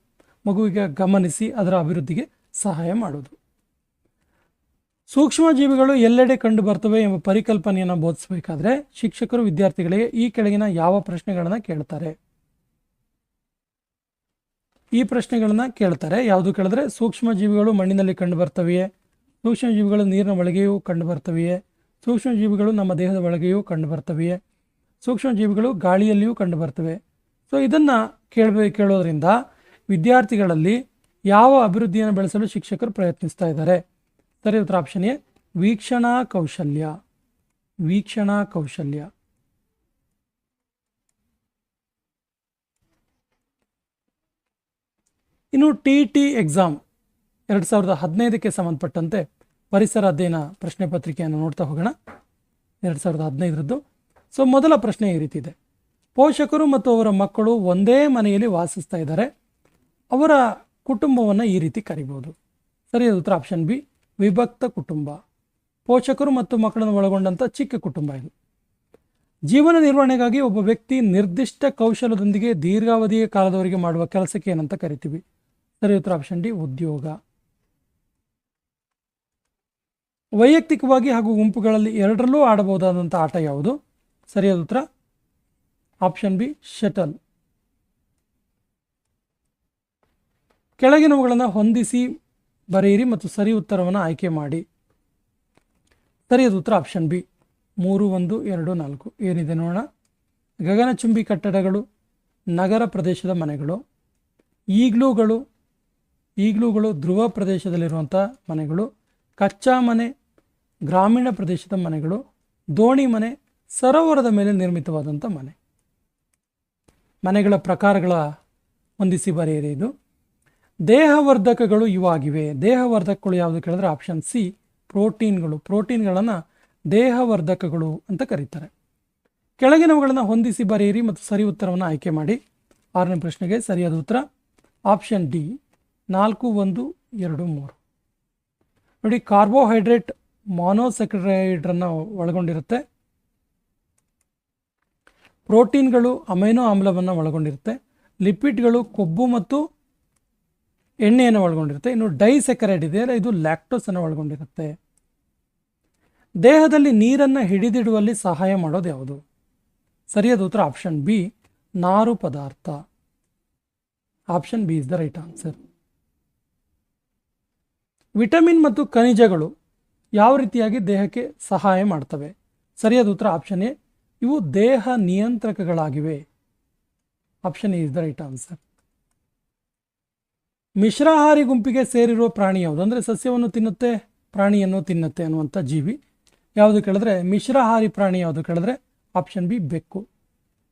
ಮಗುವಿಗೆ ಗಮನಿಸಿ ಅದರ ಅಭಿವೃದ್ಧಿಗೆ ಸಹಾಯ ಮಾಡುವುದು. ಸೂಕ್ಷ್ಮ ಜೀವಿಗಳು ಎಲ್ಲೆಡೆ ಕಂಡು ಬರ್ತವೆ ಎಂಬ ಪರಿಕಲ್ಪನೆಯನ್ನು ಬೋಧಿಸಬೇಕಾದ್ರೆ ಶಿಕ್ಷಕರು ವಿದ್ಯಾರ್ಥಿಗಳಿಗೆ ಈ ಕೆಳಗಿನ ಯಾವ ಪ್ರಶ್ನೆಗಳನ್ನು ಕೇಳ್ತಾರೆ? ಈ ಪ್ರಶ್ನೆಗಳನ್ನ ಕೇಳ್ತಾರೆ. ಯಾವುದು ಕೇಳಿದ್ರೆ ಸೂಕ್ಷ್ಮ ಜೀವಿಗಳು ಮಣ್ಣಿನಲ್ಲಿ ಕಂಡು ಬರ್ತವೆಯೇ? ಸೂಕ್ಷ್ಮ ಜೀವಿಗಳು ನೀರಿನ ಒಳಗೆಯೂ ಕಂಡು ಬರ್ತವೆಯೇ? ಸೂಕ್ಷ್ಮ ಜೀವಿಗಳು ನಮ್ಮ ದೇಹದ ಒಳಗೆಯೂ ಕಂಡು ಬರ್ತವೆಯೇ? ಸೂಕ್ಷ್ಮ ಜೀವಿಗಳು ಗಾಳಿಯಲ್ಲಿಯೂ ಕಂಡು ಬರ್ತವೆ. ಸೊ ಇದನ್ನು ಕೇಳಬೇಕು ಕೇಳೋದ್ರಿಂದ ವಿದ್ಯಾರ್ಥಿಗಳಲ್ಲಿ ಯಾವ ಅಭಿವೃದ್ಧಿಯನ್ನು ಬೆಳೆಸಲು ಶಿಕ್ಷಕರು ಪ್ರಯತ್ನಿಸ್ತಾ ಇದ್ದಾರೆ? ಸರಿ, ಉತ್ತರ ಆಪ್ಷನ್ ಎ, ವೀಕ್ಷಣಾ ಕೌಶಲ್ಯ. ವೀಕ್ಷಣಾ ಕೌಶಲ್ಯ. ಇನ್ನು ಟಿ ಟಿ ಎಕ್ಸಾಮ್ ಎರಡು ಸಾವಿರದ ಹದಿನೈದಕ್ಕೆ ಸಂಬಂಧಪಟ್ಟಂತೆ ಪರಿಸರ ಅಧ್ಯಯನ ಪ್ರಶ್ನೆ ಪತ್ರಿಕೆಯನ್ನು ನೋಡ್ತಾ ಹೋಗೋಣ. ಎರಡು ಸಾವಿರದ ಹದಿನೈದರದ್ದು. ಸೊ ಮೊದಲ ಪ್ರಶ್ನೆ ಈ ರೀತಿ ಇದೆ. ಪೋಷಕರು ಮತ್ತು ಅವರ ಮಕ್ಕಳು ಒಂದೇ ಮನೆಯಲ್ಲಿ ವಾಸಿಸ್ತಾ ಇದ್ದಾರೆ. ಅವರ ಕುಟುಂಬವನ್ನು ಈ ರೀತಿ ಕರಿಬೋದು. ಸರಿಯಾದ ಉತ್ತರ ಆಪ್ಷನ್ ಬಿ ವಿಭಕ್ತ ಕುಟುಂಬ. ಪೋಷಕರು ಮತ್ತು ಮಕ್ಕಳನ್ನು ಒಳಗೊಂಡಂಥ ಚಿಕ್ಕ ಕುಟುಂಬ ಇದು. ಜೀವನ ನಿರ್ವಹಣೆಗಾಗಿ ಒಬ್ಬ ವ್ಯಕ್ತಿ ನಿರ್ದಿಷ್ಟ ಕೌಶಲದೊಂದಿಗೆ ದೀರ್ಘಾವಧಿಯ ಕಾಲದವರೆಗೆ ಮಾಡುವ ಕೆಲಸಕ್ಕೆ ಏನಂತ ಕರಿತೀವಿ. ಸರಿ, ಉತ್ತರ ಆಪ್ಷನ್ ಡಿ, ಉದ್ಯೋಗ. ವೈಯಕ್ತಿಕವಾಗಿ ಹಾಗೂ ಗುಂಪುಗಳಲ್ಲಿ ಎರಡರಲ್ಲೂ ಆಡಬಹುದಾದಂಥ ಆಟ ಯಾವುದು? ಸರಿಯಾದ ಉತ್ತರ? ಆಪ್ಷನ್ ಬಿ ಶಟಲ್ ಕೆಳಗಿನವುಗಳನ್ನು ಹೊಂದಿಸಿ ಬರೆಯಿರಿ ಮತ್ತು ಸರಿ ಉತ್ತರವನ್ನು ಆಯ್ಕೆ ಮಾಡಿ. ಸರಿಯಾದ ಉತ್ತರ ಆಪ್ಷನ್ ಬಿ. ಮೂರು, ಒಂದು, ಎರಡು, ನಾಲ್ಕು. ಏನಿದೆ ನೋಡೋಣ? ಗಗನಚುಂಬಿ ಕಟ್ಟಡಗಳು, ನಗರ ಪ್ರದೇಶದ ಮನೆಗಳು, ಈಗ್ಲೂಗಳು ಈಗ್ಲೂಗಳು ಧ್ರುವ ಪ್ರದೇಶದಲ್ಲಿರುವಂಥ ಮನೆಗಳು, ಕಚ್ಚಾ ಮನೆ, ಗ್ರಾಮೀಣ ಪ್ರದೇಶದ ಮನೆಗಳು, ದೋಣಿ ಮನೆ, ಸರೋವರದ ಮೇಲೆ ನಿರ್ಮಿತವಾದಂಥ ಮನೆ. ಮನೆಗಳ ಪ್ರಕಾರಗಳ ಹೊಂದಿಸಿ ಬರೆಯಿರಿ ಇದು. ದೇಹವರ್ಧಕಗಳು ಇವಾಗಿವೆ. ದೇಹವರ್ಧಕಗಳು ಯಾವುದು ಕೇಳಿದ್ರೆ ಆಪ್ಷನ್ ಸಿ, ಪ್ರೋಟೀನ್ಗಳು. ಪ್ರೋಟೀನ್ಗಳನ್ನು ದೇಹವರ್ಧಕಗಳು ಅಂತ ಕರೀತಾರೆ. ಕೆಳಗಿನವುಗಳನ್ನು ಹೊಂದಿಸಿ ಬರೆಯಿರಿ ಮತ್ತು ಸರಿ ಉತ್ತರವನ್ನು ಆಯ್ಕೆ ಮಾಡಿ. ಆರನೇ ಪ್ರಶ್ನೆಗೆ ಸರಿಯಾದ ಉತ್ತರ. Option D. ನಾಲ್ಕು, ಒಂದು, ಎರಡು, ಮೂರು. ನೋಡಿ, ಕಾರ್ಬೋಹೈಡ್ರೇಟ್ ಮಾನೋಸೆಕ್ರೈಡ್ರನ್ನು ಒಳಗೊಂಡಿರುತ್ತೆ. ಪ್ರೋಟೀನ್ಗಳು ಅಮೈನೋ ಆಮ್ಲವನ್ನು ಒಳಗೊಂಡಿರುತ್ತೆ. ಲಿಪಿಡ್ಗಳು ಕೊಬ್ಬು ಮತ್ತು ಎಣ್ಣೆಯನ್ನು ಒಳಗೊಂಡಿರುತ್ತೆ. ಇನ್ನು ಡೈಸೆಕರೈಡ್ ಇದೆಯಲ್ಲ ಇದು ಲ್ಯಾಕ್ಟೋಸನ್ನು ಒಳಗೊಂಡಿರುತ್ತೆ. ದೇಹದಲ್ಲಿ ನೀರನ್ನು ಹಿಡಿದಿಡುವಲ್ಲಿ ಸಹಾಯ ಮಾಡೋದು ಯಾವುದು? ಸರಿಯಾದ ಉತ್ತರ ಆಪ್ಷನ್ ಬಿ, ನಾರು ಪದಾರ್ಥ. Option B is the right answer. Vitamin ಮತ್ತು ಖನಿಜಗಳು ಯಾವ ರೀತಿಯಾಗಿ ದೇಹಕ್ಕೆ ಸಹಾಯ ಮಾಡ್ತವೆ? ಸರಿಯಾದ ಉತ್ತರ ಆಪ್ಷನ್ ಎ, ಇವು ದೇಹ ನಿಯಂತ್ರಕಗಳಾಗಿವೆ. Option A is the right answer. ಮಿಶ್ರಾಹಾರಿ ಗುಂಪಿಗೆ ಸೇರಿರುವ ಪ್ರಾಣಿ ಯಾವುದು? ಅಂದರೆ ಸಸ್ಯವನ್ನು ತಿನ್ನುತ್ತೆ, ಪ್ರಾಣಿಯನ್ನು ತಿನ್ನುತ್ತೆ ಅನ್ನುವಂಥ ಜೀವಿ. ಯಾವುದು ಕೇಳಿದ್ರೆ ಮಿಶ್ರಾಹಾರಿ ಪ್ರಾಣಿ ಯಾವುದು ಕೇಳಿದ್ರೆ ಆಪ್ಷನ್ ಬಿ ಬೆಕ್ಕು.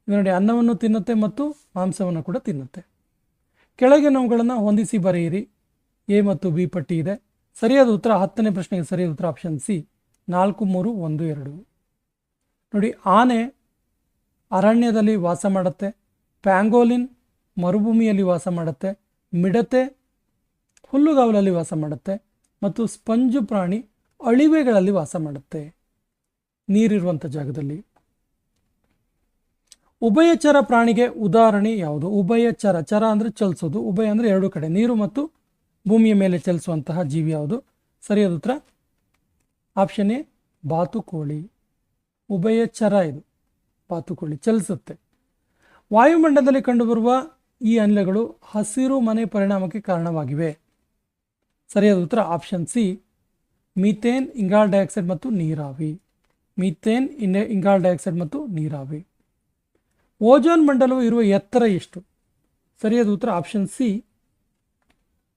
ನೋಡಿ ಅನ್ನವನ್ನು ತಿನ್ನುತ್ತೆ ಮತ್ತು ಮಾಂಸವನ್ನು ಕೂಡ ತಿನ್ನುತ್ತೆ. ಕೆಳಗೆ ನಾವುಗಳನ್ನು ಹೊಂದಿಸಿ ಬರೆಯಿರಿ. ಎ ಮತ್ತು ಬಿ ಪಟ್ಟಿ ಇದೆ. ಸರಿಯಾದ ಉತ್ತರ, ಹತ್ತನೇ ಪ್ರಶ್ನೆಗೆ ಸರಿಯಾದ ಉತ್ತರ ಆಪ್ಷನ್ ಸಿ ನಾಲ್ಕು, ಮೂರು, ಒಂದು, ಎರಡು. ನೋಡಿ, ಆನೆ ಅರಣ್ಯದಲ್ಲಿ ವಾಸ ಮಾಡುತ್ತೆ, ಪ್ಯಾಂಗೋಲಿನ್ ಮರುಭೂಮಿಯಲ್ಲಿ ವಾಸ ಮಾಡುತ್ತೆ, ಮಿಡತೆ ಹುಲ್ಲುಗಾವಲಲ್ಲಿ ವಾಸ ಮಾಡುತ್ತೆ, ಮತ್ತು ಸ್ಪಂಜು ಪ್ರಾಣಿ ಅಳಿವೆಗಳಲ್ಲಿ ವಾಸ ಮಾಡುತ್ತೆ ನೀರಿರುವಂಥ ಜಾಗದಲ್ಲಿ. ಉಭಯಚರ ಪ್ರಾಣಿಗೆ ಉದಾಹರಣೆ ಯಾವುದು? ಉಭಯಚರ, ಚರ ಅಂದರೆ ಚಲಿಸೋದು, ಉಭಯ ಅಂದರೆ ಎರಡು ಕಡೆ, ನೀರು ಮತ್ತು ಭೂಮಿಯ ಮೇಲೆ ಚಲಿಸುವಂತಹ ಜೀವಿ ಯಾವುದು? ಸರಿಯಾದ ಉತ್ತರ? ಆಪ್ಷನ್ ಎ, ಬಾತುಕೋಳಿ. ಉಭಯಚರ ಇದು, ಬಾತುಕೋಳಿ. ಚಲಿಸುತ್ತೆ. ವಾಯುಮಂಡಲದಲ್ಲಿ ಕಂಡುಬರುವ ಈ ಅನಿಲಗಳು ಹಸಿರು ಮನೆ ಪರಿಣಾಮಕ್ಕೆ ಕಾರಣವಾಗಿವೆ. ಸರಿಯಾದ ಉತ್ತರ, ಆಪ್ಷನ್ ಸಿ, ಮೀಥೇನ್, ಇಂಗಾಲ್ ಡೈಆಕ್ಸೈಡ್ ಮತ್ತು ನೀರಾವಿ. ಮೀಥೇನ್ ಇನ್ ಇಂಗಾಲ್ ಡೈಆಕ್ಸೈಡ್ ಮತ್ತು ನೀರಾವಿ. ಓಜೋನ್ ಮಂಡಲವು ಇರುವ ಎತ್ತರ ಎಷ್ಟು? ಸರಿಯಾದ ಉತ್ತರ, ಆಪ್ಷನ್ ಸಿ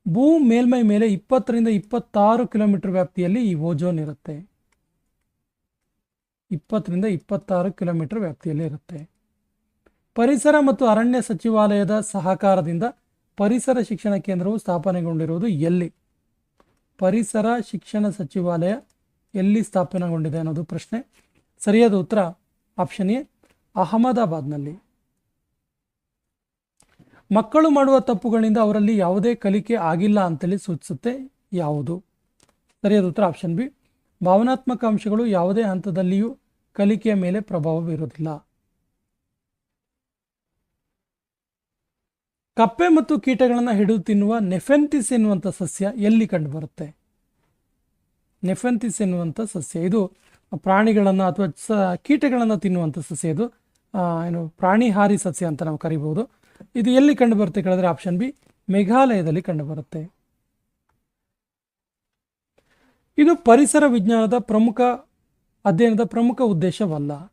ಭೂ ಮೇಲ್ಮೈ ಮೇಲೆ ಇಪ್ಪತ್ತರಿಂದ ಇಪ್ಪತ್ತಾರು ಕಿಲೋಮೀಟರ್ ವ್ಯಾಪ್ತಿಯಲ್ಲಿ ಈ ಓಜೋನ್ ಇರುತ್ತೆ. ಇಪ್ಪತ್ತರಿಂದ ಇಪ್ಪತ್ತಾರು ಕಿಲೋಮೀಟರ್ ವ್ಯಾಪ್ತಿಯಲ್ಲಿ ಇರುತ್ತೆ. ಪರಿಸರ ಮತ್ತು ಅರಣ್ಯ ಸಚಿವಾಲಯದ ಸಹಕಾರದಿಂದ ಪರಿಸರ ಶಿಕ್ಷಣ ಕೇಂದ್ರವು ಸ್ಥಾಪನೆಗೊಂಡಿರುವುದು ಎಲ್ಲಿ? ಪರಿಸರ ಶಿಕ್ಷಣ ಸಚಿವಾಲಯ ಎಲ್ಲಿ ಸ್ಥಾಪನೆಗೊಂಡಿದೆ ಅನ್ನೋದು ಪ್ರಶ್ನೆ. ಸರಿಯಾದ ಉತ್ತರ ಆಪ್ಷನ್ ಎ, ಅಹಮದಾಬಾದ್ನಲ್ಲಿ. ಮಕ್ಕಳು ಮಾಡುವ ತಪ್ಪುಗಳಿಂದ ಅವರಲ್ಲಿ ಯಾವುದೇ ಕಲಿಕೆ ಆಗಿಲ್ಲ ಅಂತೇಳಿ ಸೂಚಿಸುತ್ತೆ ಯಾವುದು? ಸರಿಯಾದ ಉತ್ತರ ಆಪ್ಷನ್ ಬಿ ಭಾವನಾತ್ಮಕ ಅಂಶಗಳು ಯಾವುದೇ ಹಂತದಲ್ಲಿಯೂ ಕಲಿಕೆಯ ಮೇಲೆ ಪ್ರಭಾವ ಬೀರುವುದಿಲ್ಲ. ಕಪ್ಪೆ ಮತ್ತು ಕೀಟಗಳನ್ನು ಹಿಡಿದು ತಿನ್ನುವ ನೆಫೆಂತಿಸ್ ಎನ್ನುವಂಥ ಸಸ್ಯ ಎಲ್ಲಿ ಕಂಡುಬರುತ್ತೆ? ನೆಫೆಂತಿಸ್ ಎನ್ನುವಂಥ ಸಸ್ಯ. ಇದು ಪ್ರಾಣಿಗಳನ್ನು ಅಥವಾ ಸ ಕೀಟಗಳನ್ನು ತಿನ್ನುವಂಥ ಸಸ್ಯ ಇದು. ಏನು ಪ್ರಾಣಿಹಾರಿ ಸಸ್ಯ ಅಂತ ನಾವು ಕರಿಬಹುದು. ಇದು ಎಲ್ಲಿ ಕಂಡುಬರುತ್ತೆ ಕೇಳಿದ್ರೆ ಆಪ್ಷನ್ ಬಿ, ಮೇಘಾಲಯದಲ್ಲಿ ಕಂಡುಬರುತ್ತೆ. ಇದು ಪರಿಸರ ವಿಜ್ಞಾನದ ಪ್ರಮುಖ ಅಧ್ಯಯನದ ಪ್ರಮುಖ ಉದ್ದೇಶವಲ್ಲ.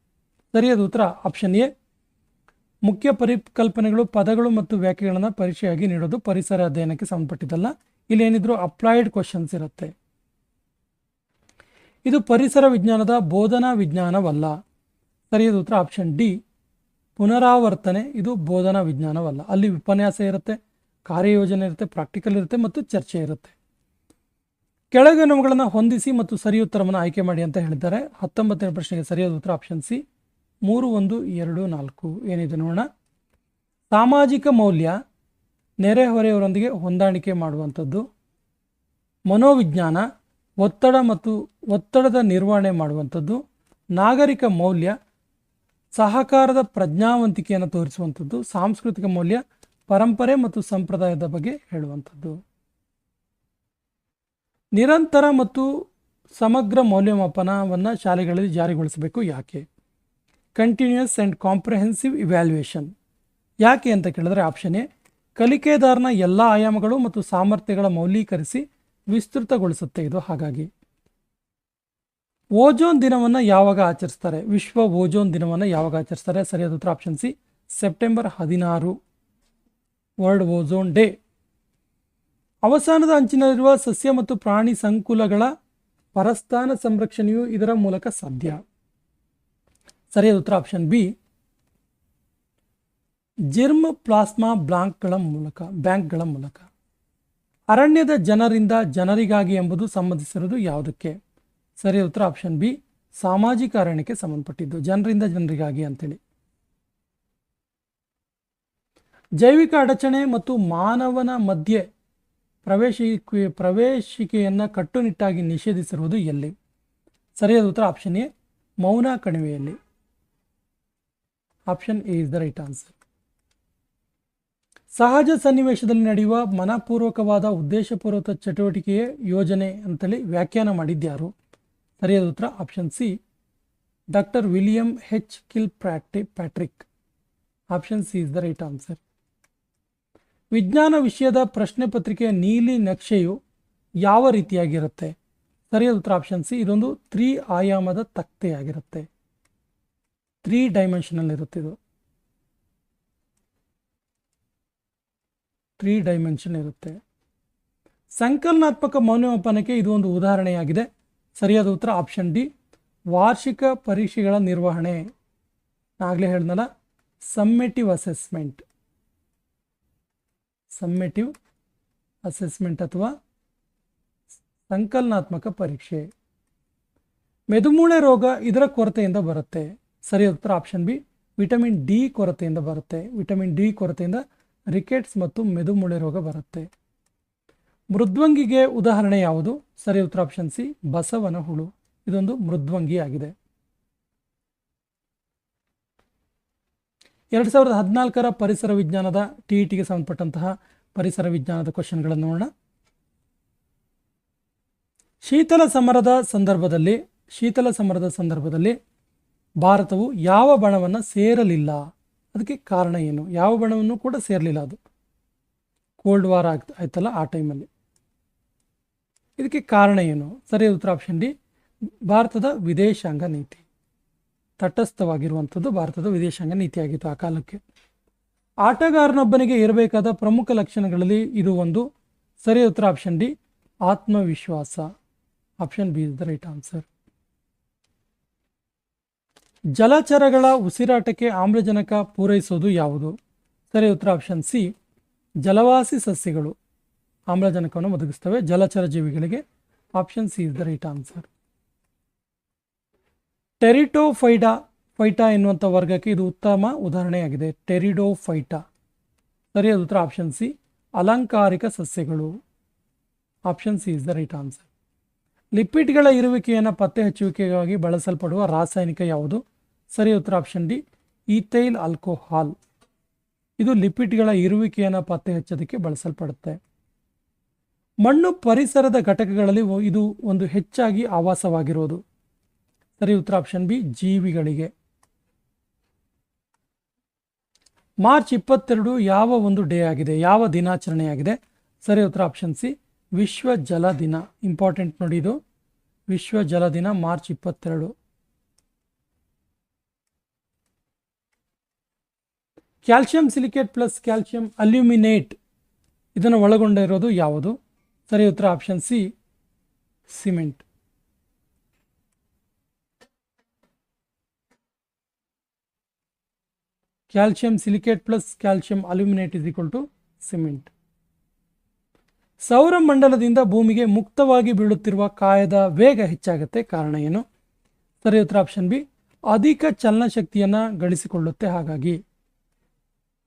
ಸರಿಯಾದ ಉತ್ತರ ಆಪ್ಷನ್ ಎ. ಮುಖ್ಯ ಪರಿಕಲ್ಪನೆಗಳು, ಪದಗಳು ಮತ್ತು ವ್ಯಾಖ್ಯೆಗಳನ್ನು ಪರೀಕ್ಷೆಯಾಗಿ ನೀಡೋದು ಪರಿಸರ ಅಧ್ಯಯನಕ್ಕೆ ಸಂಬಂಧಪಟ್ಟಿದ್ದಲ್ಲ. ಇಲ್ಲಿ ಏನಿದ್ರು ಅಪ್ಲೈಡ್ ಕ್ವಶನ್ಸ್ ಇರುತ್ತೆ. ಇದು ಪರಿಸರ ವಿಜ್ಞಾನದ ಬೋಧನಾ ವಿಜ್ಞಾನವಲ್ಲ. ಸರಿಯಾದ ಉತ್ತರ ಆಪ್ಷನ್ ಡಿ. ಪುನರಾವರ್ತನೆ, ಇದು ಬೋಧನಾ ವಿಜ್ಞಾನವಲ್ಲ. ಅಲ್ಲಿ ಉಪನ್ಯಾಸ ಇರುತ್ತೆ, ಕಾರ್ಯಯೋಜನೆ ಇರುತ್ತೆ ಪ್ರಾಕ್ಟಿಕಲ್ ಇರುತ್ತೆ ಮತ್ತು ಚರ್ಚೆ ಇರುತ್ತೆ. ಕೆಳಗಿನವುಗಳನ್ನು ಹೊಂದಿಸಿ ಮತ್ತು ಸರಿ ಉತ್ತರವನ್ನು ಆಯ್ಕೆ ಮಾಡಿ ಅಂತ ಹೇಳಿದ್ದಾರೆ. ಹತ್ತೊಂಬತ್ತನೇ ಪ್ರಶ್ನೆಗೆ ಸರಿಯಾದ ಉತ್ತರ ಆಪ್ಷನ್ ಸಿ. ಮೂರು, ಒಂದು, ಎರಡು, ನಾಲ್ಕು. ಏನಿದೆ ನೋಡೋಣ. ಸಾಮಾಜಿಕ ಮೌಲ್ಯ ನೆರೆಹೊರೆಯವರೊಂದಿಗೆ ಹೊಂದಾಣಿಕೆ ಮಾಡುವಂಥದ್ದು. ಮನೋವಿಜ್ಞಾನ ಒತ್ತಡ ಮತ್ತು ಒತ್ತಡದ ನಿರ್ವಹಣೆ ಮಾಡುವಂಥದ್ದು. ನಾಗರಿಕ ಮೌಲ್ಯ ಸಹಕಾರದ ಪ್ರಜ್ಞಾವಂತಿಕೆಯನ್ನು ತೋರಿಸುವಂಥದ್ದು, ಸಾಂಸ್ಕೃತಿಕ ಮೌಲ್ಯ, ಪರಂಪರೆ ಮತ್ತು ಸಂಪ್ರದಾಯದ ಬಗ್ಗೆ ಹೇಳುವಂಥದ್ದು. ನಿರಂತರ ಮತ್ತು ಸಮಗ್ರ ಮೌಲ್ಯಮಾಪನವನ್ನು ಶಾಲೆಗಳಲ್ಲಿ ಜಾರಿಗೊಳಿಸಬೇಕು. ಯಾಕೆ? ಕಂಟಿನ್ಯೂಸ್ ಆ್ಯಂಡ್ ಕಾಂಪ್ರಹೆನ್ಸಿವ್ ಇವ್ಯಾಲ್ಯೂಯೇಷನ್ ಯಾಕೆ ಅಂತ ಕೇಳಿದ್ರೆ ಆಪ್ಷನ್ ಎ, ಕಲಿಕೆದಾರನ ಎಲ್ಲ ಆಯಾಮಗಳು ಮತ್ತು ಸಾಮರ್ಥ್ಯಗಳ ಮೌಲ್ಯೀಕರಿಸಿ ವಿಸ್ತೃತಗೊಳಿಸುತ್ತೆ. ಇದು ಹಾಗಾಗಿ ಓಜೋನ್ ದಿನವನ್ನು ಯಾವಾಗ ಆಚರಿಸ್ತಾರೆ? ವಿಶ್ವ ಓಜೋನ್ ದಿನವನ್ನು ಯಾವಾಗ ಆಚರಿಸ್ತಾರೆ? ಸರಿಯಾದ ಉತ್ತರ ಆಪ್ಷನ್ ಸಿ ಸೆಪ್ಟೆಂಬರ್ ಹದಿನಾರು ವರ್ಲ್ಡ್ ಓಜೋನ್ ಡೇ ಅವಸಾನದ ಅಂಚಿನಲ್ಲಿರುವ ಸಸ್ಯ ಮತ್ತು ಪ್ರಾಣಿ ಸಂಕುಲಗಳ ಪರಸ್ಥಾನ ಸಂರಕ್ಷಣೆಯು ಇದರ ಮೂಲಕ ಸಾಧ್ಯ. ಸರಿಯಾದ ಉತ್ತರ ಆಪ್ಷನ್ ಬಿ ಜಿರ್ಮ್ ಪ್ಲಾಸ್ಮಾ ಬ್ಲಾಂಕ್ಗಳ ಮೂಲಕ, ಬ್ಯಾಂಕ್ಗಳ ಮೂಲಕ. ಅರಣ್ಯದ ಜನರಿಂದ ಜನರಿಗಾಗಿ ಎಂಬುದು ಸಂಬಂಧಿಸಿರುವುದು ಯಾವುದಕ್ಕೆ? ಸರಿಯಾದ ಉತ್ತರ ಆಪ್ಷನ್ ಬಿ ಸಾಮಾಜಿಕ ಅರಣ್ಯಕ್ಕೆ ಸಂಬಂಧಪಟ್ಟಿದ್ದು. ಜನರಿಂದ ಜನರಿಗಾಗಿ ಅಂತೇಳಿ. ಜೈವಿಕ ಅಡಚಣೆ ಮತ್ತು ಮಾನವನ ಮಧ್ಯೆ ಪ್ರವೇಶಿಕೆ ಪ್ರವೇಶಿಕೆಯನ್ನು ಕಟ್ಟುನಿಟ್ಟಾಗಿ ನಿಷೇಧಿಸಿರುವುದು ಎಲ್ಲಿ? ಸರಿಯಾದ ಉತ್ತರ ಆಪ್ಷನ್ ಎ ಮೌನ ಕಣಿವೆಯಲ್ಲಿ. Option A is the right answer ಸಹಜ ಸನ್ನಿವೇಶದಲ್ಲಿ ನಡೆಯುವ ಮನಪೂರ್ವಕವಾದ ಉದ್ದೇಶಪೂರ್ವಕ ಚಟುವಟಿಕೆಯೇ ಯೋಜನೆ ಅಂತೇಳಿ ವ್ಯಾಖ್ಯಾನ ಮಾಡಿದ್ಯಾರು? ಸರಿಯಾದ ಉತ್ತರ option C doctor William H Kil Patri Patrick option C is the right answer ವಿಜ್ಞಾನ ವಿಷಯದ ಪ್ರಶ್ನೆ ಪತ್ರಿಕೆಯ ನೀಲಿ ನಕ್ಷೆಯು ಯಾವ ರೀತಿಯಾಗಿರುತ್ತೆ? ಸರಿಯಾದ ಉತ್ತರ ಆಪ್ಷನ್ ಸಿ ಇದೊಂದು ತ್ರೀ ಆಯಾಮದ ತಕ್ತೆಯಾಗಿರುತ್ತೆ. ತ್ರೀ ಡೈಮೆನ್ಷನಲ್ ಇರುತ್ತೆ ಇದು. ತ್ರೀ ಡೈಮೆನ್ಷನ್ ಇರುತ್ತೆ. ಸಂಕಲನಾತ್ಮಕ ಮೌಲ್ಯಮಾಪನಕ್ಕೆ ಇದು ಒಂದು ಉದಾಹರಣೆಯಾಗಿದೆ. ಸರಿಯಾದ ಉತ್ತರ ಆಪ್ಷನ್ ಡಿ, ವಾರ್ಷಿಕ ಪರೀಕ್ಷೆಗಳ ನಿರ್ವಹಣೆ. ಆಗಲೇ ಹೇಳಿದ್ನಲ್ಲ, ಸಮ್ಮೆಟಿವ್ ಅಸೆಸ್ಮೆಂಟ್. ಸಮ್ಮೆಟಿವ್ ಅಸೆಸ್ಮೆಂಟ್ ಅಥವಾ ಸಂಕಲನಾತ್ಮಕ ಪರೀಕ್ಷೆ. ಮೆದುಮೂಳೆ ರೋಗ ಇದರ ಕೊರತೆಯಿಂದ ಬರುತ್ತೆ. ಸರಿಯಾದ ಉತ್ತರ ಆಪ್ಷನ್ ಬಿ, ವಿಟಮಿನ್ ಡಿ ಕೊರತೆಯಿಂದ ಬರುತ್ತೆ. ವಿಟಮಿನ್ ಡಿ ಕೊರತೆಯಿಂದ ರಿಕೆಟ್ಸ್ ಮತ್ತು ಮೆದುಮೂಳೆ ರೋಗ ಬರುತ್ತೆ. ಮೃದ್ವಂಗಿಗೆ ಉದಾಹರಣೆ ಯಾವುದು? ಸರಿ, ಉತ್ತರ ಆಪ್ಷನ್ ಸಿ ಬಸವನ ಹುಳು ಇದೊಂದು ಮೃದ್ವಂಗಿ ಆಗಿದೆ ಎರಡು ಸಾವಿರದ ಹದಿನಾಲ್ಕರ ಪರಿಸರ ವಿಜ್ಞಾನದ ಟಿ ಟಿಗೆ ಸಂಬಂಧಪಟ್ಟಂತಹ ಪರಿಸರ ವಿಜ್ಞಾನದ ಕ್ವಶನ್ಗಳನ್ನು ನೋಡೋಣ. ಶೀತಲ ಸಮರದ ಸಂದರ್ಭದಲ್ಲಿ, ಶೀತಲ ಸಮರದ ಸಂದರ್ಭದಲ್ಲಿ ಭಾರತವು ಯಾವ ಬಣವನ್ನು ಸೇರಲಿಲ್ಲ? ಅದಕ್ಕೆ ಕಾರಣ ಏನು? ಯಾವ ಬಣವನ್ನು ಕೂಡ ಸೇರಲಿಲ್ಲ ಅದು. ಕೋಲ್ಡ್ ವಾರ್ ಆಗ್ತ ಆಯ್ತಲ್ಲ ಆ ಟೈಮಲ್ಲಿ ಇದಕ್ಕೆ ಕಾರಣ ಏನು? ಸರಿಯಾದ ಉತ್ತರ ಆಪ್ಷನ್ ಡಿ, ಭಾರತದ ವಿದೇಶಾಂಗ ನೀತಿ. ತಟಸ್ಥವಾಗಿರುವಂಥದ್ದು ಭಾರತದ ವಿದೇಶಾಂಗ ನೀತಿಯಾಗಿತ್ತು ಆ ಕಾಲಕ್ಕೆ. ಆಟಗಾರನೊಬ್ಬನಿಗೆ ಇರಬೇಕಾದ ಪ್ರಮುಖ ಲಕ್ಷಣಗಳಲ್ಲಿ ಇದು ಒಂದು. ಸರಿಯಾದ ಉತ್ತರ ಆಪ್ಷನ್ ಡಿ, ಆತ್ಮವಿಶ್ವಾಸ. Option B is the right answer ಜಲಚರಗಳ ಉಸಿರಾಟಕ್ಕೆ ಆಮ್ಲಜನಕ ಪೂರೈಸೋದು ಯಾವುದು? ಸರಿ ಉತ್ತರ ಆಪ್ಷನ್ ಸಿ ಜಲವಾಸಿ ಸಸ್ಯಗಳು. ಆಮ್ಲಜನಕವನ್ನು ಒದಗಿಸ್ತವೆ. ಜಲಚರ ಜೀವಿಗಳಿಗೆ option C is the right answer pteridophyta phyta ಎನ್ನುವಂಥ ವರ್ಗಕ್ಕೆ ಇದು ಉತ್ತಮ ಉದಾಹರಣೆಯಾಗಿದೆ. ಟೆರಿಡೋಫೈಟಾ ಸರಿಯಾದ ಉತ್ತರ ಆಪ್ಷನ್ ಸಿ ಅಲಂಕಾರಿಕ ಸಸ್ಯಗಳು. Option C is the right answer ಲಿಪಿಡ್ಗಳ ಇರುವಿಕೆಯನ್ನು ಪತ್ತೆ ಹಚ್ಚುವಿಕೆಗಾಗಿ ಬಳಸಲ್ಪಡುವ ರಾಸಾಯನಿಕ ಯಾವುದು? ಸರಿ ಉತ್ತರ ಆಪ್ಷನ್ ಡಿ ಈಥೈಲ್ ಆಲ್ಕೋಹಾಲ್ ಇದು ಲಿಪಿಡ್ಗಳ ಇರುವಿಕೆಯನ್ನು ಪತ್ತೆ ಹಚ್ಚೋದಕ್ಕೆ ಬಳಸಲ್ಪಡುತ್ತೆ. ಮಣ್ಣು ಪರಿಸರದ ಘಟಕಗಳಲ್ಲಿ ಇದು ಒಂದು ಹೆಚ್ಚಾಗಿ ಆವಾಸವಾಗಿರೋದು. ಸರಿ, ಉತ್ತರ ಆಪ್ಷನ್ ಬಿ ಜೀವಿಗಳಿಗೆ. ಮಾರ್ಚ್ ಇಪ್ಪತ್ತೆರಡು ಯಾವ ಒಂದು ಡೇ ಆಗಿದೆ? ಯಾವ ದಿನಾಚರಣೆಯಾಗಿದೆ ಸರಿ, ಉತ್ತರ ಆಪ್ಷನ್ ಸಿ ವಿಶ್ವ ಜಲ ದಿನ. ಇಂಪಾರ್ಟೆಂಟ್ ನೋಡಿ ಇದು. ವಿಶ್ವ ಜಲ ದಿನ, ಮಾರ್ಚ್ ಇಪ್ಪತ್ತೆರಡು. Calcium silicate plus calcium aluminate ಇದನ್ನು ಒಳಗೊಂಡಿರೋದು ಯಾವುದು? ಸರಿ ಉತ್ತರ option C, cement. Calcium silicate plus calcium aluminate is equal to cement. ಸೌರಮಂಡಲದಿಂದ ಭೂಮಿಗೆ ಮುಕ್ತವಾಗಿ ಬೀಳುತ್ತಿರುವ ಕಾಯದ ವೇಗ ಹೆಚ್ಚಾಗುತ್ತೆ. ಕಾರಣ ಏನು? ಸರಿ ಉತ್ತರ ಆಪ್ಷನ್ ಬಿ, ಅಧಿಕ ಚಲನಶಕ್ತಿಯನ್ನು ಗಳಿಸಿಕೊಳ್ಳುತ್ತೆ. ಹಾಗಾಗಿ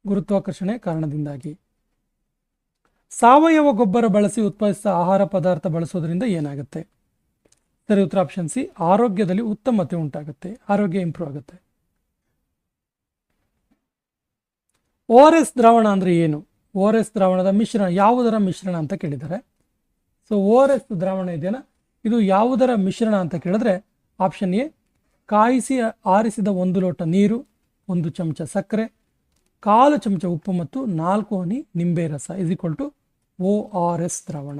ಗುರುತ್ವಾಕರ್ಷಣೆ ಕಾರಣದಿಂದಾಗಿ. ಸಾವಯವ ಗೊಬ್ಬರ ಬಳಸಿ ಉತ್ಪಾದಿಸಿದ ಆಹಾರ ಪದಾರ್ಥ ಬಳಸೋದ್ರಿಂದ ಏನಾಗುತ್ತೆ? ಸರಿ, ಉತ್ತರ ಆಪ್ಷನ್ ಸಿ ಆರೋಗ್ಯದಲ್ಲಿ ಉತ್ತಮತೆ ಉಂಟಾಗುತ್ತೆ. ಆರೋಗ್ಯ ಇಂಪ್ರೂವ್ ಆಗುತ್ತೆ. ಓ ಆರ್ ಎಸ್ ದ್ರಾವಣ ಅಂದರೆ ಏನು? ಓ ಆರ್ ಎಸ್ ದ್ರಾವಣದ ಮಿಶ್ರಣ, ಯಾವುದರ ಮಿಶ್ರಣ ಅಂತ ಕೇಳಿದ್ದಾರೆ. ಸೊ ಓ ಆರ್ ಎಸ್ ದ್ರಾವಣ ಇದೆಯಲ್ಲ, ಇದು ಯಾವುದರ ಮಿಶ್ರಣ ಅಂತ ಕೇಳಿದ್ರೆ ಆಪ್ಷನ್ ಎ ಕಾಯಿಸಿ, ಆರಿಸಿದ ಒಂದು ಲೋಟ ನೀರು, ಒಂದು ಚಮಚ ಸಕ್ಕರೆ, ಕಾಲು ಚಮಚ ಉಪ್ಪು ಮತ್ತು ನಾಲ್ಕು ಹನಿ ನಿಂಬೆ ರಸ is equal to O R S ದ್ರಾವಣ.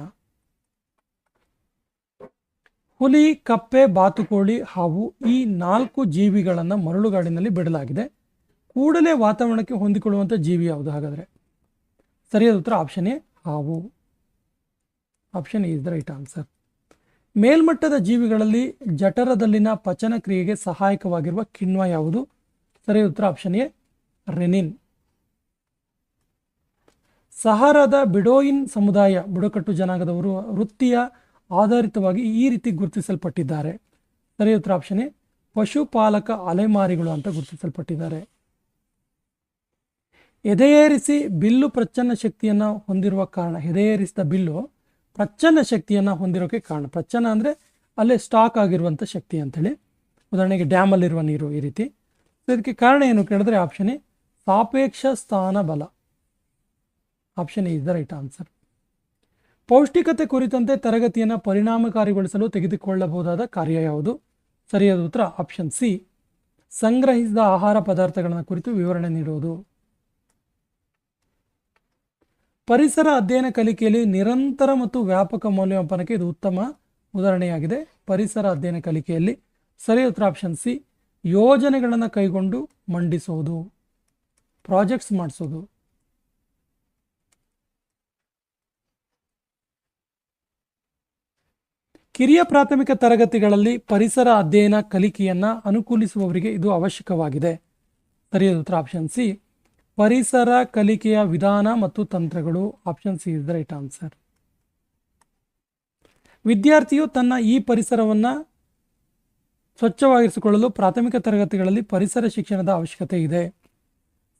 ಹುಲಿ, ಕಪ್ಪೆ, ಬಾತುಕೋಳಿ ಹಾವು ಈ ನಾಲ್ಕು ಜೀವಿಗಳನ್ನು ಮರಳುಗಾಡಿನಲ್ಲಿ ಬಿಡಲಾಗಿದೆ. ಕೂಡಲೇ ವಾತಾವರಣಕ್ಕೆ ಹೊಂದಿಕೊಳ್ಳುವಂಥ ಜೀವಿ ಯಾವುದು ಹಾಗಾದರೆ? ಸರಿಯಾದ ಉತ್ತರ ಆಪ್ಷನ್ ಎ ಹಾವು. Option is the right answer ಮೇಲ್ಮಟ್ಟದ ಜೀವಿಗಳಲ್ಲಿ ಜಠರದಲ್ಲಿನ ಪಚನ ಕ್ರಿಯೆಗೆ ಸಹಾಯಕವಾಗಿರುವ ಕಿಣ್ವ ಯಾವುದು? ಸರಿಯಾದ ಉತ್ತರ ಆಪ್ಷನ್ ಎ ರೆನಿನ್. ಸಹಾರಾದ ಬಿಡೋಯಿನ್ ಸಮುದಾಯ, ಬುಡಕಟ್ಟು ಜನಾಂಗದವರು ವೃತ್ತಿಯ ಆಧಾರಿತವಾಗಿ ಈ ರೀತಿ ಗುರುತಿಸಲ್ಪಟ್ಟಿದ್ದಾರೆ. ಸರಿ ಉತ್ತರ ಆಪ್ಷನ್ ಪಶುಪಾಲಕ ಅಲೆಮಾರಿಗಳು ಅಂತ ಗುರುತಿಸಲ್ಪಟ್ಟಿದ್ದಾರೆ. ಎದೆಯೇರಿಸಿ ಬಿಲ್ಲು ಪ್ರಚನ್ನ ಶಕ್ತಿಯನ್ನು ಹೊಂದಿರುವ ಕಾರಣ, ಎದೆಯೇರಿಸಿದ ಬಿಲ್ಲು ಪ್ರಚನ್ನ ಶಕ್ತಿಯನ್ನು ಹೊಂದಿರೋಕೆ ಕಾರಣ. ಪ್ರಚನ್ನ ಅಂದರೆ ಅಲ್ಲೇ ಸ್ಟಾಕ್ ಆಗಿರುವಂಥ ಶಕ್ತಿ ಅಂತೇಳಿ. ಉದಾಹರಣೆಗೆ ಡ್ಯಾಮಲ್ಲಿರುವ ನೀರು ಈ ರೀತಿ. ಇದಕ್ಕೆ ಕಾರಣ ಏನು ಕೇಳಿದ್ರೆ ಆಪ್ಷನ್ ಸಾಪೇಕ್ಷ ಸ್ಥಾನ ಬಲ option is the right answer ಪೌಷ್ಟಿಕತೆ ಕುರಿತಂತೆ ತರಗತಿಯನ್ನು ಪರಿಣಾಮಕಾರಿಗೊಳಿಸಲು ತೆಗೆದುಕೊಳ್ಳಬಹುದಾದ ಕಾರ್ಯ ಯಾವುದು? ಸರಿಯಾದ ಉತ್ತರ ಆಪ್ಷನ್ ಸಿ ಸಂಗ್ರಹಿಸಿದ ಆಹಾರ ಪದಾರ್ಥಗಳನ್ನು ಕುರಿತು ವಿವರಣೆ ನೀಡುವುದು. ಪರಿಸರ ಅಧ್ಯಯನ ಕಲಿಕೆಯಲ್ಲಿ ನಿರಂತರ ಮತ್ತು ವ್ಯಾಪಕ ಮೌಲ್ಯಮಾಪನಕ್ಕೆ ಇದು ಉತ್ತಮ ಉದಾಹರಣೆಯಾಗಿದೆ. ಪರಿಸರ ಅಧ್ಯಯನ ಕಲಿಕೆಯಲ್ಲಿ ಸರಿಯಾದ ಉತ್ತರ ಆಪ್ಷನ್ ಸಿ ಯೋಜನೆಗಳನ್ನು ಕೈಗೊಂಡು ಮಂಡಿಸೋದು. ಪ್ರಾಜೆಕ್ಟ್ಸ್ ಮಾಡಿಸೋದು. ಕಿರಿಯ ಪ್ರಾಥಮಿಕ ತರಗತಿಗಳಲ್ಲಿ ಪರಿಸರ ಅಧ್ಯಯನ ಕಲಿಕೆಯನ್ನು ಅನುಕೂಲಿಸುವವರಿಗೆ ಇದು ಅವಶ್ಯಕವಾಗಿದೆ. ಸರಿಯಾದ ಉತ್ತರ ಆಪ್ಷನ್ ಸಿ ಪರಿಸರ ಕಲಿಕೆಯ ವಿಧಾನ ಮತ್ತು ತಂತ್ರಗಳು. Option C is the right answer ವಿದ್ಯಾರ್ಥಿಯು ತನ್ನ ಈ ಪರಿಸರವನ್ನು ಸ್ವಚ್ಛವಾಗಿರಿಸಿಕೊಳ್ಳಲು ಪ್ರಾಥಮಿಕ ತರಗತಿಗಳಲ್ಲಿ ಪರಿಸರ ಶಿಕ್ಷಣದ ಅವಶ್ಯಕತೆ ಇದೆ.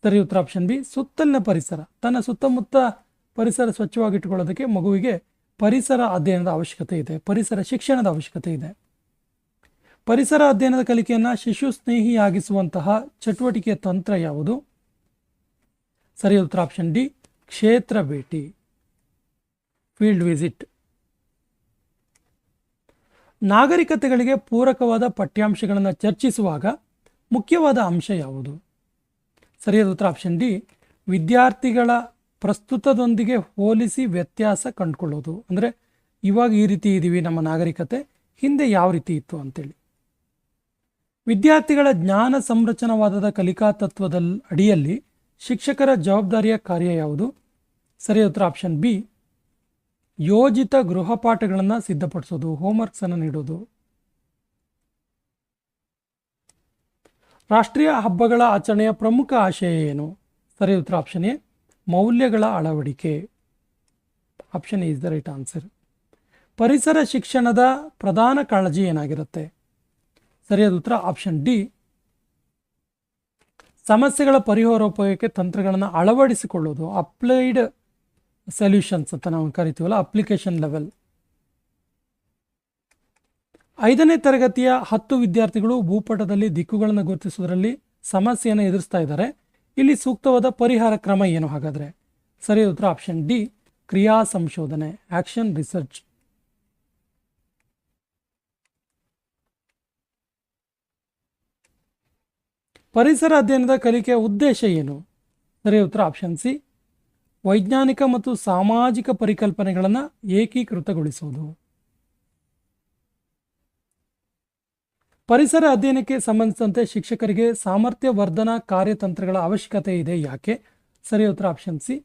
ಸರಿ ಉತ್ತರ ಆಪ್ಷನ್ ಬಿ ಸುತ್ತಲಿನ ಪರಿಸರ. ತನ್ನ ಸುತ್ತಮುತ್ತ ಪರಿಸರ ಸ್ವಚ್ಛವಾಗಿಟ್ಟುಕೊಳ್ಳೋದಕ್ಕೆ ಮಗುವಿಗೆ ಪರಿಸರ ಅಧ್ಯಯನದ ಅವಶ್ಯಕತೆ ಇದೆ, ಪರಿಸರ ಶಿಕ್ಷಣದ ಅವಶ್ಯಕತೆ ಇದೆ. ಪರಿಸರ ಅಧ್ಯಯನದ ಕಲಿಕೆಯನ್ನು ಶಿಶು ಸ್ನೇಹಿಯಾಗಿಸುವಂತಹ ಚಟುವಟಿಕೆಯ ತಂತ್ರ ಯಾವುದು? ಸರಿಯಾದ ಉತ್ತರ ಆಪ್ಷನ್ ಡಿ, ಕ್ಷೇತ್ರ ಭೇಟಿ ಫೀಲ್ಡ್ ವಿಸಿಟ್ ನಾಗರಿಕತೆಗಳಿಗೆ ಪೂರಕವಾದ ಪಠ್ಯಾಂಶಗಳನ್ನು ಚರ್ಚಿಸುವಾಗ ಮುಖ್ಯವಾದ ಅಂಶ ಯಾವುದು? ಸರಿಯಾದ ಉತ್ತರ ಆಪ್ಷನ್ ಡಿ, ವಿದ್ಯಾರ್ಥಿಗಳ ಪ್ರಸ್ತುತದೊಂದಿಗೆ ಹೋಲಿಸಿ ವ್ಯತ್ಯಾಸ ಕಂಡುಕೊಳ್ಳೋದು. ಅಂದರೆ ಇವಾಗ ಈ ರೀತಿ ಇದ್ದೀವಿ ನಮ್ಮ ನಾಗರಿಕತೆ, ಹಿಂದೆ ಯಾವ ರೀತಿ ಇತ್ತು ಅಂತೇಳಿ. ವಿದ್ಯಾರ್ಥಿಗಳ ಜ್ಞಾನ ಸಂರಚನವಾದದ ಕಲಿಕಾ ತತ್ವದ ಅಡಿಯಲ್ಲಿ ಶಿಕ್ಷಕರ ಜವಾಬ್ದಾರಿಯ ಕಾರ್ಯ ಯಾವುದು? ಸರಿ ಉತ್ತರ ಆಪ್ಷನ್ ಬಿ. ಯೋಜಿತ ಗೃಹಪಾಠಗಳನ್ನು ಸಿದ್ಧಪಡಿಸೋದು ಹೋಮ್ವರ್ಕ್ಸನ್ನು ನೀಡೋದು. ರಾಷ್ಟ್ರೀಯ ಹಬ್ಬಗಳ ಆಚರಣೆಯ ಪ್ರಮುಖ ಆಶಯ ಏನು? ಸರಿ ಉತ್ತರ ಆಪ್ಷನ್ ಎ. ಮೌಲ್ಯಗಳ ಅಳವಡಿಕೆ. Option is the right answer ಪರಿಸರ ಶಿಕ್ಷಣದ ಪ್ರಧಾನ ಕಾಳಜಿ ಏನಾಗಿರುತ್ತೆ? ಸರಿಯಾದ ಉತ್ತರ ಆಪ್ಷನ್ ಡಿ ಸಮಸ್ಯೆಗಳ ಪರಿಹಾರೋಪಯೋಗಕ್ಕೆ ತಂತ್ರಗಳನ್ನು ಅಳವಡಿಸಿಕೊಳ್ಳೋದು ಅಪ್ಲೈಡ್ ಸೊಲ್ಯೂಷನ್ಸ್ ಅಂತ ನಾವು ಕರಿತೀವಲ್ಲ ಅಪ್ಲಿಕೇಶನ್ ಲೆವೆಲ್ ಐದನೇ ತರಗತಿಯ ಹತ್ತು ವಿದ್ಯಾರ್ಥಿಗಳು ಭೂಪಟದಲ್ಲಿ ದಿಕ್ಕುಗಳನ್ನು ಗುರುತಿಸುವುದರಲ್ಲಿ ಸಮಸ್ಯೆಯನ್ನು ಎದುರಿಸ್ತಾ ಇದ್ದಾರೆ. ಇಲ್ಲಿ ಸೂಕ್ತವಾದ ಪರಿಹಾರ ಕ್ರಮ ಏನು ಹಾಗಾದರೆ? ಸರಿ ಉತ್ತರ ಆಪ್ಷನ್ ಡಿ ಕ್ರಿಯಾ ಸಂಶೋಧನೆ ಆಕ್ಷನ್ ರಿಸರ್ಚ್ ಪರಿಸರ ಅಧ್ಯಯನದ ಕಲಿಕೆಯ ಉದ್ದೇಶ ಏನು? ಸರಿ ಉತ್ತರ ಆಪ್ಷನ್ ಸಿ ವೈಜ್ಞಾನಿಕ ಮತ್ತು ಸಾಮಾಜಿಕ ಪರಿಕಲ್ಪನೆಗಳನ್ನು ಏಕೀಕೃತಗೊಳಿಸುವುದು ಪರಿಸರ ಅಧ್ಯಯನಕ್ಕೆ ಸಂಬಂಧಿಸಿದಂತೆ ಶಿಕ್ಷಕರಿಗೆ ಸಾಮರ್ಥ್ಯ ವರ್ಧನಾ ಕಾರ್ಯತಂತ್ರಗಳ ಅವಶ್ಯಕತೆ ಇದೆ. ಯಾಕೆ? ಸರಿ ಉತ್ತರ ಆಪ್ಷನ್ ಸಿ.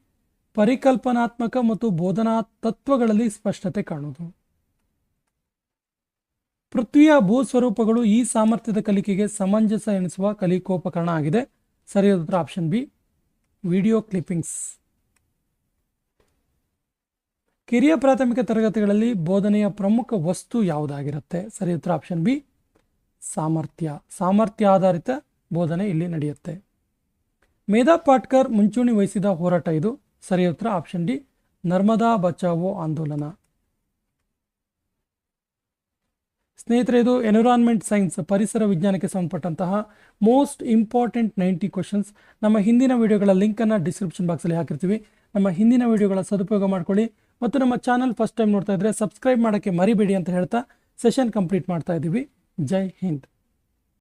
ಪರಿಕಲ್ಪನಾತ್ಮಕ ಮತ್ತು ಬೋಧನಾ ತತ್ವಗಳಲ್ಲಿ ಸ್ಪಷ್ಟತೆ ಕಾಣುವುದು. ಪೃಥ್ವಿಯ ಭೂಸ್ವರೂಪಗಳು ಈ ಸಾಮರ್ಥ್ಯದ ಕಲಿಕೆಗೆ ಸಮಂಜಸ ಎನಿಸುವ ಕಲಿಕೋಪಕರಣ ಆಗಿದೆ. ಸರಿಯಾದ ಉತ್ತರ ಆಪ್ಷನ್ ಬಿ. Video clippings. ಕಿರಿಯ ಪ್ರಾಥಮಿಕ ತರಗತಿಗಳಲ್ಲಿ ಬೋಧನೆಯ ಪ್ರಮುಖ ವಸ್ತು ಯಾವುದಾಗಿರುತ್ತೆ? ಸರಿ ಉತ್ತರ ಆಪ್ಷನ್ ಬಿ. ಸಾಮರ್ಥ್ಯ. ಸಾಮರ್ಥ್ಯ ಆಧಾರಿತ ಬೋಧನೆ ಇಲ್ಲಿ ನಡೆಯುತ್ತೆ. ಮೇಧಾ ಪಾಟ್ಕರ್ ಮುಂಚೂಣಿ ವಹಿಸಿದ ಹೋರಾಟ ಇದು. ಸರಿ ಉತ್ತರ, ಆಪ್ಷನ್ ಡಿ, ನರ್ಮದಾ ಬಚಾವೋ ಆಂದೋಲನ. ಸ್ನೇಹಿತರೆ, ಇದು ಎನ್ವಿರಾನ್ಮೆಂಟ್ ಸೈನ್ಸ್, ಪರಿಸರ ವಿಜ್ಞಾನಕ್ಕೆ ಸಂಬಂಧಪಟ್ಟಂತಹ ಮೋಸ್ಟ್ ಇಂಪಾರ್ಟೆಂಟ್ ನೈಂಟಿ ಕ್ವಶನ್ಸ್. ನಮ್ಮ ಹಿಂದಿನ ವಿಡಿಯೋಗಳ ಲಿಂಕನ್ನು ಡಿಸ್ಕ್ರಿಪ್ಷನ್ ಬಾಕ್ಸಲ್ಲಿ ಹಾಕಿರ್ತೀವಿ. ನಮ್ಮ ಹಿಂದಿನ ವಿಡಿಯೋಗಳ ಸದುಪಯೋಗ ಮಾಡ್ಕೊಳ್ಳಿ. ಮತ್ತು ನಮ್ಮ ಚಾನಲ್ ಫಸ್ಟ್ ಟೈಮ್ ನೋಡ್ತಾ ಇದ್ದರೆ ಸಬ್ಸ್ಕ್ರೈಬ್ ಮಾಡೋಕ್ಕೆ ಮರಿಬೇಡಿ ಅಂತ ಹೇಳ್ತಾ ಸೆಷನ್ ಕಂಪ್ಲೀಟ್ ಮಾಡ್ತಾ ಇದ್ದೀವಿ. ಜೈ ಹಿಂದ್